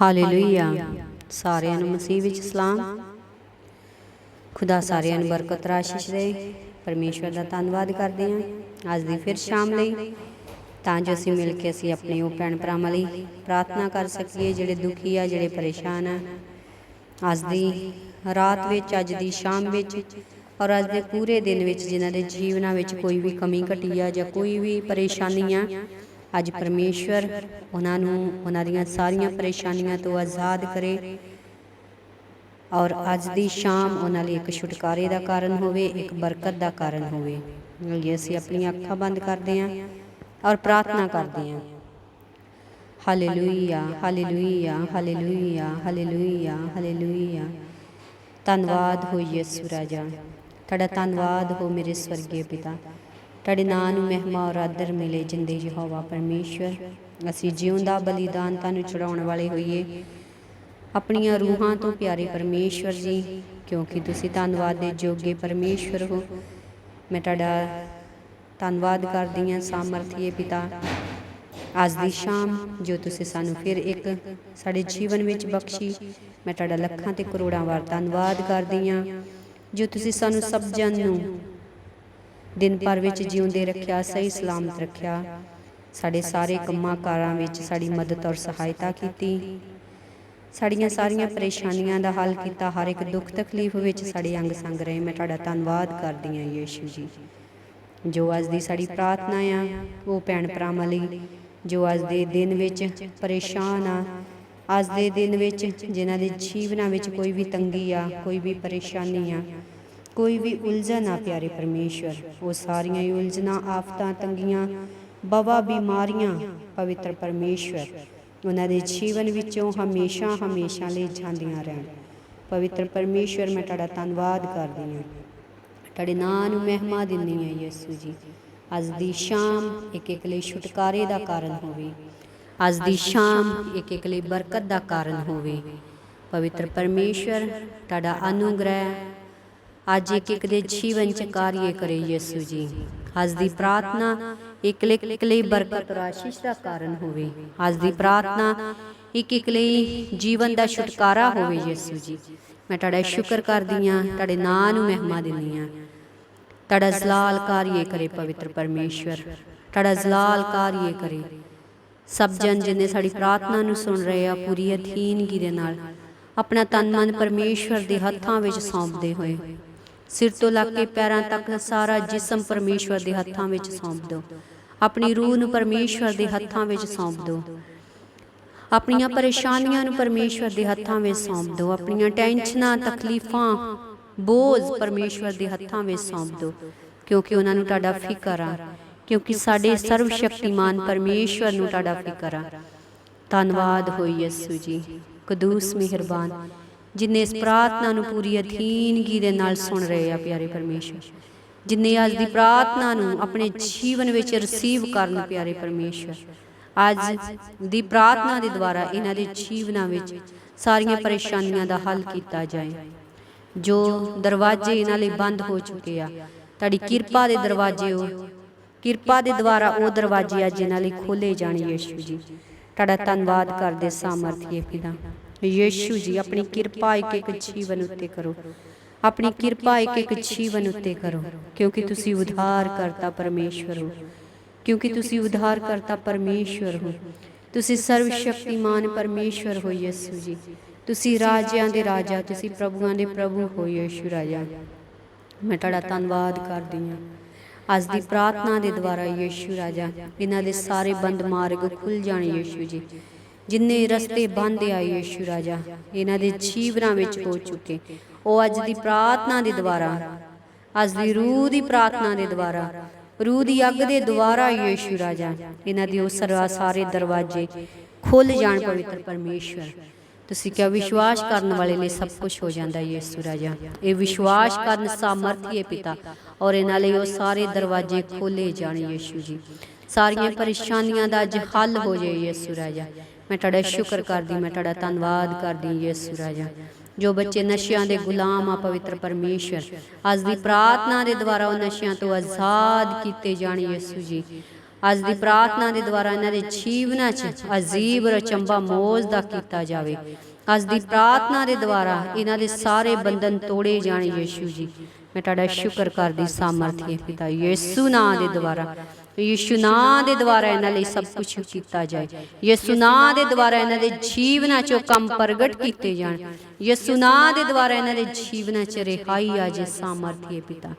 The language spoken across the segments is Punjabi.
ਹਾਲੇਲੂਇਆ। ਸਾਰਿਆਂ ਨੂੰ ਮਸੀਹ ਵਿੱਚ ਸਲਾਮ। ਖੁਦਾ ਸਾਰਿਆਂ ਨੂੰ ਬਰਕਤ ਰਾਸ਼ਿਸ਼ ਦੇ ਪਰਮੇਸ਼ਵਰ ਦਾ ਧੰਨਵਾਦ ਕਰਦੇ ਹਾਂ। ਅੱਜ ਦੀ ਫਿਰ ਸ਼ਾਮ ਲਈ। ਤਾਂ ਜੋ ਅਸੀਂ ਮਿਲ ਕੇ ਅਸੀਂ ਆਪਣੇ ਉਹ ਭੈਣ ਭਰਾਵਾਂ ਲਈ ਪ੍ਰਾਰਥਨਾ ਕਰ ਸਕੀਏ ਜਿਹੜੇ ਦੁਖੀ ਆ ਜਿਹੜੇ ਪਰੇਸ਼ਾਨ ਆ। ਅੱਜ ਦੀ ਰਾਤ ਵਿੱਚ ਅੱਜ ਦੀ ਸ਼ਾਮ ਵਿੱਚ ਔਰ ਅੱਜ ਦੇ ਪੂਰੇ ਦਿਨ ਵਿੱਚ ਜਿਨ੍ਹਾਂ ਦੇ ਜੀਵਨਾਂ ਵਿੱਚ ਕੋਈ ਵੀ ਕਮੀ ਘਟੀ ਆ ਜਾਂ ਕੋਈ ਵੀ ਪਰੇਸ਼ਾਨੀ ਆ ਅੱਜ ਪਰਮੇਸ਼ਵਰ ਉਹਨਾਂ ਨੂੰ ਉਹਨਾਂ ਦੀਆਂ ਸਾਰੀਆਂ ਪਰੇਸ਼ਾਨੀਆਂ ਤੋਂ ਆਜ਼ਾਦ ਕਰੇ ਔਰ ਅੱਜ ਦੀ ਸ਼ਾਮ ਉਹਨਾਂ ਲਈ ਇੱਕ ਛੁਟਕਾਰੇ ਦਾ ਕਾਰਨ ਹੋਵੇ, ਇੱਕ ਬਰਕਤ ਦਾ ਕਾਰਨ ਹੋਵੇ। ਲਈ ਅਸੀਂ ਆਪਣੀਆਂ ਅੱਖਾਂ ਬੰਦ ਕਰਦੇ ਹਾਂ ਔਰ ਪ੍ਰਾਰਥਨਾ ਕਰਦੇ ਹਾਂ। Hallelujah hallelujah hallelujah hallelujah hallelujah ਧੰਨਵਾਦ ਹੋ ਯਿਸੂ ਰਾਜਾ। ਤੁਹਾਡਾ ਧੰਨਵਾਦ ਹੋ ਮੇਰੇ ਸਵਰਗੀ ਪਿਤਾ। ਤੁਹਾਡੇ ਨਾਂ ਨੂੰ ਮਹਿਮਾ ਔਰ ਆਦਰ ਮਿਲੇ ਜਿੰਦੇ ਯਹੋਵਾ ਪਰਮੇਸ਼ਵਰ। ਅਸੀਂ ਜਿਉਂਦਾ ਬਲੀਦਾਨ ਤੁਹਾਨੂੰ ਚੜਾਉਣ ਵਾਲੇ ਹੋਈਏ। ਆਪਣੀਆਂ ਰੂਹਾਂ ਤੋਂ ਪਿਆਰੇ ਪਰਮੇਸ਼ਵਰ ਜੀ, ਕਿਉਂਕਿ ਤੁਸੀਂ ਧੰਨਵਾਦ ਦੇ ਜੋਗੇ ਪਰਮੇਸ਼ਵਰ ਹੋ। ਮੈਂ ਤੁਹਾਡਾ ਧੰਨਵਾਦ ਕਰਦੀ ਹਾਂ ਸਾਮਰਥੀਏ ਪਿਤਾ। ਅੱਜ ਦੀ ਸ਼ਾਮ ਜੋ ਤੁਸੀਂ ਸਾਨੂੰ ਫਿਰ ਇੱਕ ਸਾਡੇ ਜੀਵਨ ਵਿੱਚ ਬਖਸ਼ੀ, ਮੈਂ ਤੁਹਾਡਾ ਲੱਖਾਂ ਤੇ ਕਰੋੜਾਂ ਵਾਰ ਧੰਨਵਾਦ ਕਰਦੀ ਹਾਂ, ਜੋ ਤੁਸੀਂ ਸਾਨੂੰ ਸਭ ਜਨ ਨੂੰ ਦਿਨ ਭਰ ਵਿੱਚ ਜਿਉਂਦੇ ਰੱਖਿਆ ਸਹੀ ਸਲਾਮਤ ਰੱਖਿਆ। ਸਾਡੇ ਸਾਰੇ ਕੰਮਾਂ ਕਾਰਾਂ ਵਿੱਚ ਸਾਡੀ ਮਦਦ ਔਰ ਸਹਾਇਤਾ ਕੀਤੀ। ਸਾਡੀਆਂ ਸਾਰੀਆਂ ਪਰੇਸ਼ਾਨੀਆਂ ਦਾ ਹੱਲ ਕੀਤਾ ਹਰ ਇੱਕ ਦੁੱਖ ਤਕਲੀਫ ਵਿੱਚ ਸਾਡੇ ਅੰਗ ਸੰਗ ਰਹੇ। ਮੈਂ ਤੁਹਾਡਾ ਧੰਨਵਾਦ ਕਰਦੀ ਹਾਂ ਯੀਸ਼ੂ ਜੀ। ਜੋ। ਅੱਜ ਦੀ ਸਾਡੀ ਪ੍ਰਾਰਥਨਾ ਆ ਉਹ ਭੈਣ ਭਰਾਵਾਂ ਲਈ ਜੋ ਅੱਜ ਦੇ ਦਿਨ ਵਿੱਚ ਪਰੇਸ਼ਾਨ ਆ ਅੱਜ ਦੇ ਦਿਨ ਵਿੱਚ ਜਿਨ੍ਹਾਂ ਦੇ ਜੀਵਨਾਂ ਵਿੱਚ ਕੋਈ ਵੀ ਤੰਗੀ ਆ ਕੋਈ ਵੀ ਪਰੇਸ਼ਾਨੀ ਆ ਕੋਈ ਵੀ ਉਲਝਣ ਆ ਪਿਆਰੇ ਪਰਮੇਸ਼ਵਰ। ਉਹ ਸਾਰੀਆਂ ਹੀ ਉਲਝਣਾ, ਆਫਤਾਂ, ਤੰਗੀਆਂ, ਬਵਾ ਬਿਮਾਰੀਆਂ ਪਵਿੱਤਰ ਪਰਮੇਸ਼ਵਰ। ਉਹਨਾਂ ਦੇ ਜੀਵਨ ਵਿੱਚੋਂ ਹਮੇਸ਼ਾ ਹਮੇਸ਼ਾ ਲਈ ਜਾਂਦੀਆਂ ਰਹਿਣ। ਪਵਿੱਤਰ ਪਰਮੇਸ਼ਵਰ, ਮੈਂ ਤੁਹਾਡਾ ਧੰਨਵਾਦ ਕਰਦੀ ਹਾਂ। ਤੁਹਾਡੇ ਨਾਂ ਨੂੰ ਮਹਿਮਾ ਦਿੰਦੀ ਹਾਂ ਯਿਸੂ ਜੀ। ਅੱਜ ਦੀ ਸ਼ਾਮ ਇੱਕ ਇੱਕ ਲਈ ਛੁਟਕਾਰੇ ਦਾ ਕਾਰਨ ਹੋਵੇ। ਅੱਜ ਦੀ ਸ਼ਾਮ ਇੱਕ ਇੱਕ ਲਈ ਬਰਕਤ ਦਾ ਕਾਰਨ ਹੋਵੇ। ਪਵਿੱਤਰ ਪਰਮੇਸ਼ਵਰ, ਤੁਹਾਡਾ ਅਨੁਗ੍ਰਹਿ ਅੱਜ ਇੱਕ ਇੱਕ ਦੇ ਜੀਵਨ ਚ ਕਾਰਿਏ ਕਰੇ ਯਿਸੂ ਜੀ। ਅੱਜ ਦੀ ਪ੍ਰਾਰਥਨਾ ਇੱਕ ਲਈ ਇੱਕ ਲਈ ਬਰਕਤ ਔਰ ਆਸ਼ੀਸ਼ ਦਾ ਕਾਰਨ ਹੋਵੇ। ਅੱਜ ਦੀ ਪ੍ਰਾਰਥਨਾ ਇੱਕ ਇੱਕ ਲਈ ਜੀਵਨ ਦਾ ਛੁਟਕਾਰਾ ਹੋਵੇ ਯਿਸੂ ਜੀ। ਮੈਂ ਤੁਹਾਡਾ ਸ਼ੁਕਰ ਕਰਦੀ ਹਾਂ, ਤੁਹਾਡੇ ਨਾਂ ਨੂੰ ਮਹਿਮਾ ਦਿੰਦੀ ਹਾਂ। ਤੁਹਾਡਾ ਜ਼ਲਾਲ ਕਾਰਿਏ ਕਰੇ ਪਵਿੱਤਰ ਪਰਮੇਸ਼ਵਰ। ਤੁਹਾਡਾ ਜ਼ਲਾਲ ਕਾਰਿਏ ਕਰੇ। ਸਭ ਜਨ ਜਿਨੇ ਸਾਡੀ ਪ੍ਰਾਰਥਨਾ ਨੂੰ ਸੁਣ ਰਹੇ ਆ, ਪੂਰੀ ਅਧੀਨਗੀ ਦੇ ਨਾਲ, ਆਪਣਾ ਤਨ ਮਨ ਪਰਮੇਸ਼ਵਰ ਦੇ ਹੱਥਾਂ ਵਿੱਚ ਸੌਂਪਦੇ ਹੋਏ। ਸਿਰ ਤੋਂ ਲੱਗ ਕੇ ਪੈਰਾਂ ਤੱਕ ਸਾਰਾ ਜਿਸਮ ਪਰਮੇਸ਼ਵਰ ਦੇ ਹੱਥਾਂ ਵਿੱਚ ਸੌਂਪ ਦਿਓ। ਆਪਣੀ ਰੂਹ ਨੂੰ ਪਰਮੇਸ਼ਵਰ ਦੇ ਹੱਥਾਂ ਵਿੱਚ ਸੌਂਪ ਦਿਓ। ਆਪਣੀਆਂ ਪਰੇਸ਼ਾਨੀਆਂ ਨੂੰ ਪਰਮੇਸ਼ਵਰ ਦੇ ਹੱਥਾਂ ਵਿੱਚ ਸੌਂਪ ਦਿਓ। ਆਪਣੀਆਂ ਟੈਨਸ਼ਨਾਂ, ਤਕਲੀਫਾਂ, ਬੋਝ ਪਰਮੇਸ਼ਵਰ ਦੇ ਹੱਥਾਂ ਵਿੱਚ ਸੌਂਪ ਦਿਓ। ਕਿਉਂਕਿ ਉਹਨਾਂ ਨੂੰ ਤੁਹਾਡਾ ਫਿਕਰ ਆ। ਕਿਉਂਕਿ ਸਾਡੇ ਸਰਵ ਸ਼ਕਤੀਮਾਨ ਪਰਮੇਸ਼ਵਰ ਨੂੰ ਤੁਹਾਡਾ ਫਿਕਰ ਆ। ਧੰਨਵਾਦ ਹੋਈ ਯਿਸੂ ਜੀ। ਕਦੂਸ ਮਿਹਰਬਾਨ। ਜਿਨੇ ਇਸ ਪ੍ਰਾਰਥਨਾ ਨੂੰ ਪੂਰੀ ਅਧੀਨਗੀ ਦੇ ਨਾਲ ਸੁਣ ਰਹੇ ਆ ਪਿਆਰੇ ਪਰਮੇਸ਼ਵਰ। ਜਿਨੇ ਅੱਜ ਦੀ ਪ੍ਰਾਰਥਨਾ ਨੂੰ ਆਪਣੇ ਜੀਵਨ ਵਿੱਚ ਰਿਸੀਵ ਕਰਨ ਪਿਆਰੇ ਪਰਮੇਸ਼ਵਰ। ਅੱਜ ਦੀ ਪ੍ਰਾਰਥਨਾ ਦੇ ਦੁਆਰਾ ਇਹਨਾਂ ਦੇ ਜੀਵਨਾਂ ਵਿੱਚ ਸਾਰੀਆਂ ਪਰੇਸ਼ਾਨੀਆਂ ਦਾ ਹੱਲ ਕੀਤਾ ਜਾਏ। ਜੋ ਦਰਵਾਜ਼ੇ ਇਹਨਾਂ ਲਈ ਬੰਦ ਹੋ ਚੁੱਕੇ ਆ, ਤੁਹਾਡੀ ਕਿਰਪਾ ਦੇ ਦਰਵਾਜ਼ੇ ਉਹ ਕਿਰਪਾ ਦੇ ਦੁਆਰਾ ਉਹ ਦਰਵਾਜ਼ੇ ਅੱਜ ਇਹਨਾਂ ਲਈ ਖੋਲੇ ਜਾਣ ਯੀਸ਼ੂ ਜੀ। ਤੁਹਾਡਾ ਧੰਨਵਾਦ ਕਰਦੇ ਸਾਮਰਥੀਏ ਪਿਤਾ ਯੀਸ਼ੂ ਜੀ, ਆਪਣੀ ਕਿਰਪਾ ਇੱਕ ਇੱਕ ਜੀਵਨ ਉੱਤੇ ਕਰੋ। ਆਪਣੀ ਕਿਰਪਾ ਇੱਕ ਇੱਕ ਜੀਵਨ ਉੱਤੇ ਕਰੋ, ਕਿਉਂਕਿ ਤੁਸੀਂ ਉਧਾਰ ਕਰਤਾ ਪਰਮੇਸ਼ਵਰ ਹੋ। ਕਿਉਂਕਿ ਤੁਸੀਂ ਉਧਾਰ ਕਰਤਾ ਪਰਮੇਸ਼ਵਰ ਹੋ। ਤੁਸੀਂ ਸਰਵ ਸ਼ਕਤੀਮਾਨ ਪਰਮੇਸ਼ਵਰ ਹੋ ਯਿਸੂ ਜੀ। ਤੁਸੀਂ ਰਾਜਿਆਂ ਦੇ ਰਾਜਾ, ਤੁਸੀਂ ਪ੍ਰਭੂਆਂ ਦੇ ਪ੍ਰਭੂ ਹੋ ਯਿਸੂ ਰਾਜਾ। ਮੈਂ ਤੁਹਾਡਾ ਧੰਨਵਾਦ ਕਰਦੀ ਹਾਂ। ਅੱਜ ਦੀ ਪ੍ਰਾਰਥਨਾ ਦੇ ਦੁਆਰਾ ਯਿਸੂ ਰਾਜਾ, ਇਹਨਾਂ ਦੇ ਸਾਰੇ ਬੰਦ ਮਾਰਗ ਖੁੱਲ ਜਾਣ ਯਿਸੂ ਜੀ। ਜਿੰਨੇ ਰਸਤੇ ਬੰਦ ਆਏ ਯੇਸ਼ੂ ਰਾਜਾ, ਇਹਨਾਂ ਦੇ ਛੀਵਰਾਂ ਵਿੱਚ ਹੋ ਚੁੱਕੇ। ਉਹ ਅੱਜ ਦੀ ਪ੍ਰਾਰਥਨਾ ਦੇ ਦੁਆਰਾ, ਅੱਜ ਦੀ ਰੂਹ ਦੀ ਪ੍ਰਾਰਥਨਾ ਦੇ ਦੁਆਰਾ, ਰੂਹ ਦੀ ਅੱਗ ਦੇ ਦੁਆਰਾ ਯੇਸ਼ੂ ਰਾਜਾ, ਇਹਨਾਂ ਦੇ ਉਹ ਸਰਵਾ ਸਾਰੇ ਦਰਵਾਜ਼ੇ ਖੁੱਲ ਜਾਣ ਪਵਿੱਤਰ ਪਰਮੇਸ਼ਵਰ। ਤੁਸੀਂ ਕਿਹਾ ਵਿਸ਼ਵਾਸ ਕਰਨ ਵਾਲੇ ਲਈ ਸਭ ਕੁਝ ਹੋ ਜਾਂਦਾ ਯੇਸ਼ੂ ਰਾਜਾ? ਇਹ ਵਿਸ਼ਵਾਸ ਕਰਨ ਸਾਮਰਥੀ ਹੈ ਪਿਤਾ, ਔਰ ਇਹਨਾਂ ਲਈ ਉਹ ਸਾਰੇ ਦਰਵਾਜ਼ੇ ਖੋਲੇ ਜਾਣ ਯੇਸ਼ੂ ਜੀ। ਸਾਰੀਆਂ ਪਰੇਸ਼ਾਨੀਆਂ ਦਾ ਅੱਜ ਹੱਲ ਹੋ ਜਾਏ ਯੇਸ਼ੂ ਰਾਜਾ। ਮੈਂ ਤੁਹਾਡਾ ਸ਼ੁਕਰ ਕਰਦੀ, ਮੈਂ ਤੁਹਾਡਾ ਧੰਨਵਾਦ ਕਰਦੀ ਯਿਸੂ ਰਾਜਾ। ਜੋ ਬੱਚੇ ਨਸ਼ਿਆਂ ਦੇ ਗੁਲਾਮ ਆ ਪਵਿੱਤਰ ਪਰਮੇਸ਼ਰ, ਅੱਜ ਦੀ ਪ੍ਰਾਰਥਨਾ ਦੇ ਦੁਆਰਾ ਉਹ ਨਸ਼ਿਆਂ ਤੋਂ ਆਜ਼ਾਦ ਕੀਤੇ ਜਾਣ ਯਿਸੂ ਜੀ। ਅੱਜ ਦੀ ਪ੍ਰਾਰਥਨਾ ਦੇ ਦੁਆਰਾ ਇਹਨਾਂ ਦੇ ਜੀਵਨਾਂ 'ਚ ਅਜੀਬ ਰਚੰਬਾ ਮੋਜ਼ ਦਾ ਕੀਤਾ ਜਾਵੇ। ਅੱਜ ਦੀ ਪ੍ਰਾਰਥਨਾ ਦੇ ਦੁਆਰਾ ਇਹਨਾਂ ਦੇ ਸਾਰੇ ਬੰਧਨ ਤੋੜੇ ਜਾਣ ਯੀਸ਼ੂ ਜੀ। ਮੈਂ ਤੁਹਾਡਾ ਸ਼ੁਕਰ ਕਰਦੀ, ਸਾਮਰਥੀ ਪਿਤਾ ਯੀਸ਼ੂ ਨਾਂ ਦੇ ਦੁਆਰਾ। ਯੀਸ਼ੂ ਨਾਂ ਦੇ ਦੁਆਰਾ ਇਹਨਾਂ ਲਈ ਸਭ ਕੁਝ ਕੀਤਾ ਜਾਏ। ਯੀਸ਼ੂ ਨਾਂ ਦੇ ਦੁਆਰਾ ਇਹਨਾਂ ਦੇ ਜੀਵਨਾਂ 'ਚੋਂ ਕੰਮ ਪ੍ਰਗਟ ਕੀਤੇ ਜਾਣ। ਯੀਸ਼ੂ ਨਾਂ ਦੇ ਦੁਆਰਾ ਇਹਨਾਂ ਦੇ ਜੀਵਨਾਂ 'ਚ ਰਿਹਾਈ ਆ ਜੇ ਸਾਮਰਥੀ ਪਿਤਾ।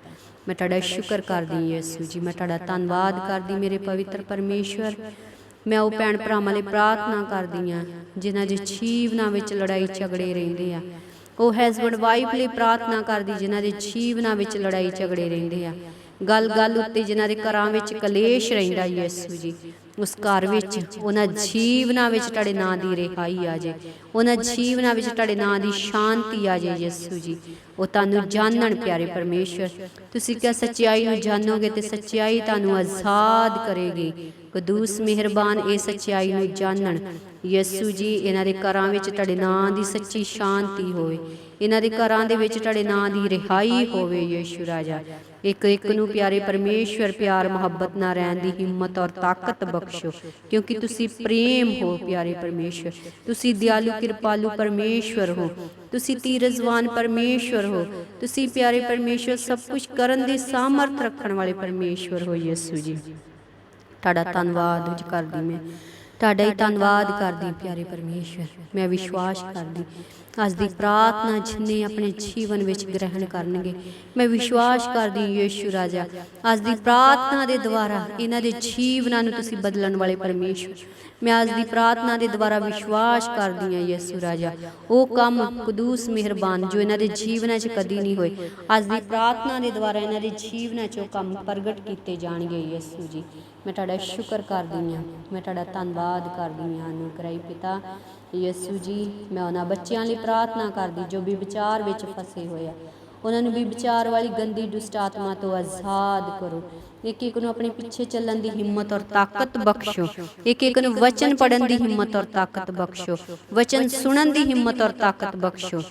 ਮੈਂ ਤੁਹਾਡਾ ਸ਼ੁਕਰ ਕਰਦੀ ਯਿਸੂ ਜੀ ਮੈਂ ਤੁਹਾਡਾ ਧੰਨਵਾਦ ਕਰਦੀ ਮੇਰੇ ਪਵਿੱਤਰ ਪਰਮੇਸ਼ਵਰ। ਮੈਂ ਉਹ ਭੈਣ ਭਰਾਵਾਂ ਲਈ ਪ੍ਰਾਰਥਨਾ ਕਰਦੀ ਆ ਜਿਨ੍ਹਾਂ ਦੇ ਜੀਵਨਾਂ ਵਿੱਚ ਲੜਾਈ ਝਗੜੇ ਰਹਿੰਦੇ ਆ। ਉਹ ਹਸਬੰਡ ਵਾਈਫ ਲਈ ਪ੍ਰਾਰਥਨਾ ਕਰਦੀ ਜਿਨ੍ਹਾਂ ਦੇ ਜੀਵਨਾਂ ਵਿੱਚ ਲੜਾਈ ਝਗੜੇ ਰਹਿੰਦੇ ਆ ਗੱਲ ਗੱਲ ਉੱਤੇ ਜਿਨ੍ਹਾਂ ਦੇ ਘਰਾਂ ਵਿੱਚ ਕਲੇਸ਼ ਰਹਿੰਦਾ ਯਿਸੂ ਜੀ। ਉਸ ਘਰ ਵਿੱਚ ਉਹਨਾਂ ਜੀਵਨਾਂ ਵਿੱਚ ਤੁਹਾਡੇ ਨਾਂ ਦੀ ਰਿਹਾਈ ਆ ਜੇ। ਉਹਨਾਂ ਜੀਵਨਾਂ ਵਿੱਚ ਤੁਹਾਡੇ ਨਾਂ ਦੀ ਸ਼ਾਂਤੀ ਆ ਜੇ ਯਿਸੂ ਜੀ। ਉਹ ਤੁਹਾਨੂੰ ਜਾਣਨ ਪਿਆਰੇ ਪਰਮੇਸ਼ਵਰ, ਤੁਸੀਂ ਕਿਹਾ ਸੱਚਾਈ ਨੂੰ ਜਾਣੋਗੇ ਤੇ ਸੱਚਾਈ ਤੁਹਾਨੂੰ ਆਜ਼ਾਦ ਕਰੇਗੀ। ਕਦੂਸ ਮਿਹਰਬਾਨ ਇਹ ਸੱਚਾਈ ਨੂੰ ਜਾਣਨ। ਯਿਸੂ ਜੀ, ਇਹਨਾਂ ਦੇ ਘਰਾਂ ਵਿੱਚ ਤੁਹਾਡੇ ਨਾਂ ਦੀ ਸੱਚੀ ਸ਼ਾਂਤੀ ਹੋਵੇ। ਇਹਨਾਂ ਦੇ ਘਰਾਂ ਦੇ ਵਿੱਚ ਤੁਹਾਡੇ ਨਾਂ ਦੀ ਰਿਹਾਈ ਹੋਵੇ ਯਿਸੂ ਰਾਜਾ। ਇੱਕ ਇੱਕ ਨੂੰ ਪਿਆਰੇ ਪਰਮੇਸ਼ਵਰ ਪਿਆਰ, ਮੁਹੱਬਤ ਨਾਲ ਰਹਿਣ ਦੀ ਹਿੰਮਤ ਔਰ ਤਾਕਤ ਬਖਸ਼ੋ, ਕਿਉਂਕਿ ਤੁਸੀਂ ਪ੍ਰੇਮ ਹੋ ਪਿਆਰੇ ਪਰਮੇਸ਼ਵਰ। ਤੁਸੀਂ ਦਿਆਲੂ, ਕਿਰਪਾਲੂ ਪਰਮੇਸ਼ਵਰ ਹੋ। ਤੁਸੀਂ ਧੀਰਜਵਾਨ ਪਰਮੇਸ਼ਵਰ ਹੋ। ਤੁਸੀਂ ਪਿਆਰੇ ਪਰਮੇਸ਼ਵਰ, ਸਭ ਕੁਝ ਕਰਨ ਦੀ ਸਾਮਰਥ ਰੱਖਣ ਵਾਲੇ ਪਰਮੇਸ਼ਵਰ ਹੋ ਯਿਸੂ ਜੀ। ਤੁਹਾਡਾ ਧੰਨਵਾਦ ਉਜ ਕਰਦੀ ਮੈਂ। ਤੁਹਾਡਾ ਹੀ ਧੰਨਵਾਦ ਕਰਦੀ ਪਿਆਰੇ ਪਰਮੇਸ਼ਵਰ। ਮੈਂ ਵਿਸ਼ਵਾਸ ਕਰਦੀ। ਅੱਜ ਦੀ ਪ੍ਰਾਰਥਨਾ ਜਿਨੇ ਆਪਣੇ ਜੀਵਨ ਵਿੱਚ ਗ੍ਰਹਿਣ ਕਰਨਗੇ। ਮੈਂ ਵਿਸ਼ਵਾਸ ਕਰਦੀ ਯੀਸ਼ੂ ਰਾਜਾ, ਅੱਜ ਦੀ ਪ੍ਰਾਰਥਨਾ ਦੇ ਦੁਆਰਾ ਇਹਨਾਂ ਦੇ ਜੀਵਨਾਂ ਨੂੰ ਤੁਸੀਂ ਬਦਲਣ ਵਾਲੇ ਪਰਮੇਸ਼ਵਰ ਮੈਂ ਅੱਜ ਦੀ ਪ੍ਰਾਰਥਨਾ ਦੇ ਦੁਆਰਾ ਵਿਸ਼ਵਾਸ ਕਰਦੀ ਹਾਂ ਯਿਸੂ ਰਾਜਾ, ਉਹ ਕੰਮ ਕਦੂਸ ਮਿਹਰਬਾਨ ਜੋ ਇਹਨਾਂ ਦੇ ਜੀਵਨਾਂ 'ਚ ਕਦੀ ਨਹੀਂ ਹੋਏ। ਅੱਜ ਦੀ ਪ੍ਰਾਰਥਨਾ ਦੇ ਦੁਆਰਾ ਇਹਨਾਂ ਦੇ ਜੀਵਨਾਂ 'ਚ ਉਹ ਕੰਮ ਪ੍ਰਗਟ ਕੀਤੇ ਜਾਣਗੇ ਯਿਸੂ ਜੀ। ਮੈਂ ਤੁਹਾਡਾ ਸ਼ੁਕਰ ਕਰਦੀ ਹਾਂ, ਮੈਂ ਤੁਹਾਡਾ ਧੰਨਵਾਦ ਕਰਦੀ ਹਾਂ, ਅਨੁਗ੍ਰਹੀ ਪਿਤਾ। ਯਿਸੂ ਜੀ, ਮੈਂ ਉਹਨਾਂ ਬੱਚਿਆਂ ਲਈ ਪ੍ਰਾਰਥਨਾ ਕਰਦੀ ਜੋ ਵੀ ਵਿਚਾਰ ਵਿੱਚ ਫਸੇ ਹੋਏ ਆ। ਉਹਨਾਂ ਨੂੰ ਵੀ ਵਿਚਾਰ ਵਾਲੀ ਗੰਦੀ ਦੁਸ਼ਟ ਆਤਮਾ ਤੋਂ ਆਜ਼ਾਦ ਕਰੋ। ਇੱਕ ਇੱਕ ਨੂੰ ਆਪਣੇ ਪਿੱਛੇ ਚੱਲਣ ਦੀ ਹਿੰਮਤ ਔਰ ਤਾਕਤ ਬਖਸ਼ੋ। ਇੱਕ ਇੱਕ ਨੂੰ ਵਚਨ ਪੜਨ ਦੀ ਹਿੰਮਤ ਔਰ ਤਾਕਤ ਬਖਸ਼ੋ। ਵਚਨ ਸੁਣਨ ਦੀ ਹਿੰਮਤ ਔਰ ਤਾਕਤ ਬਖਸ਼ੋ।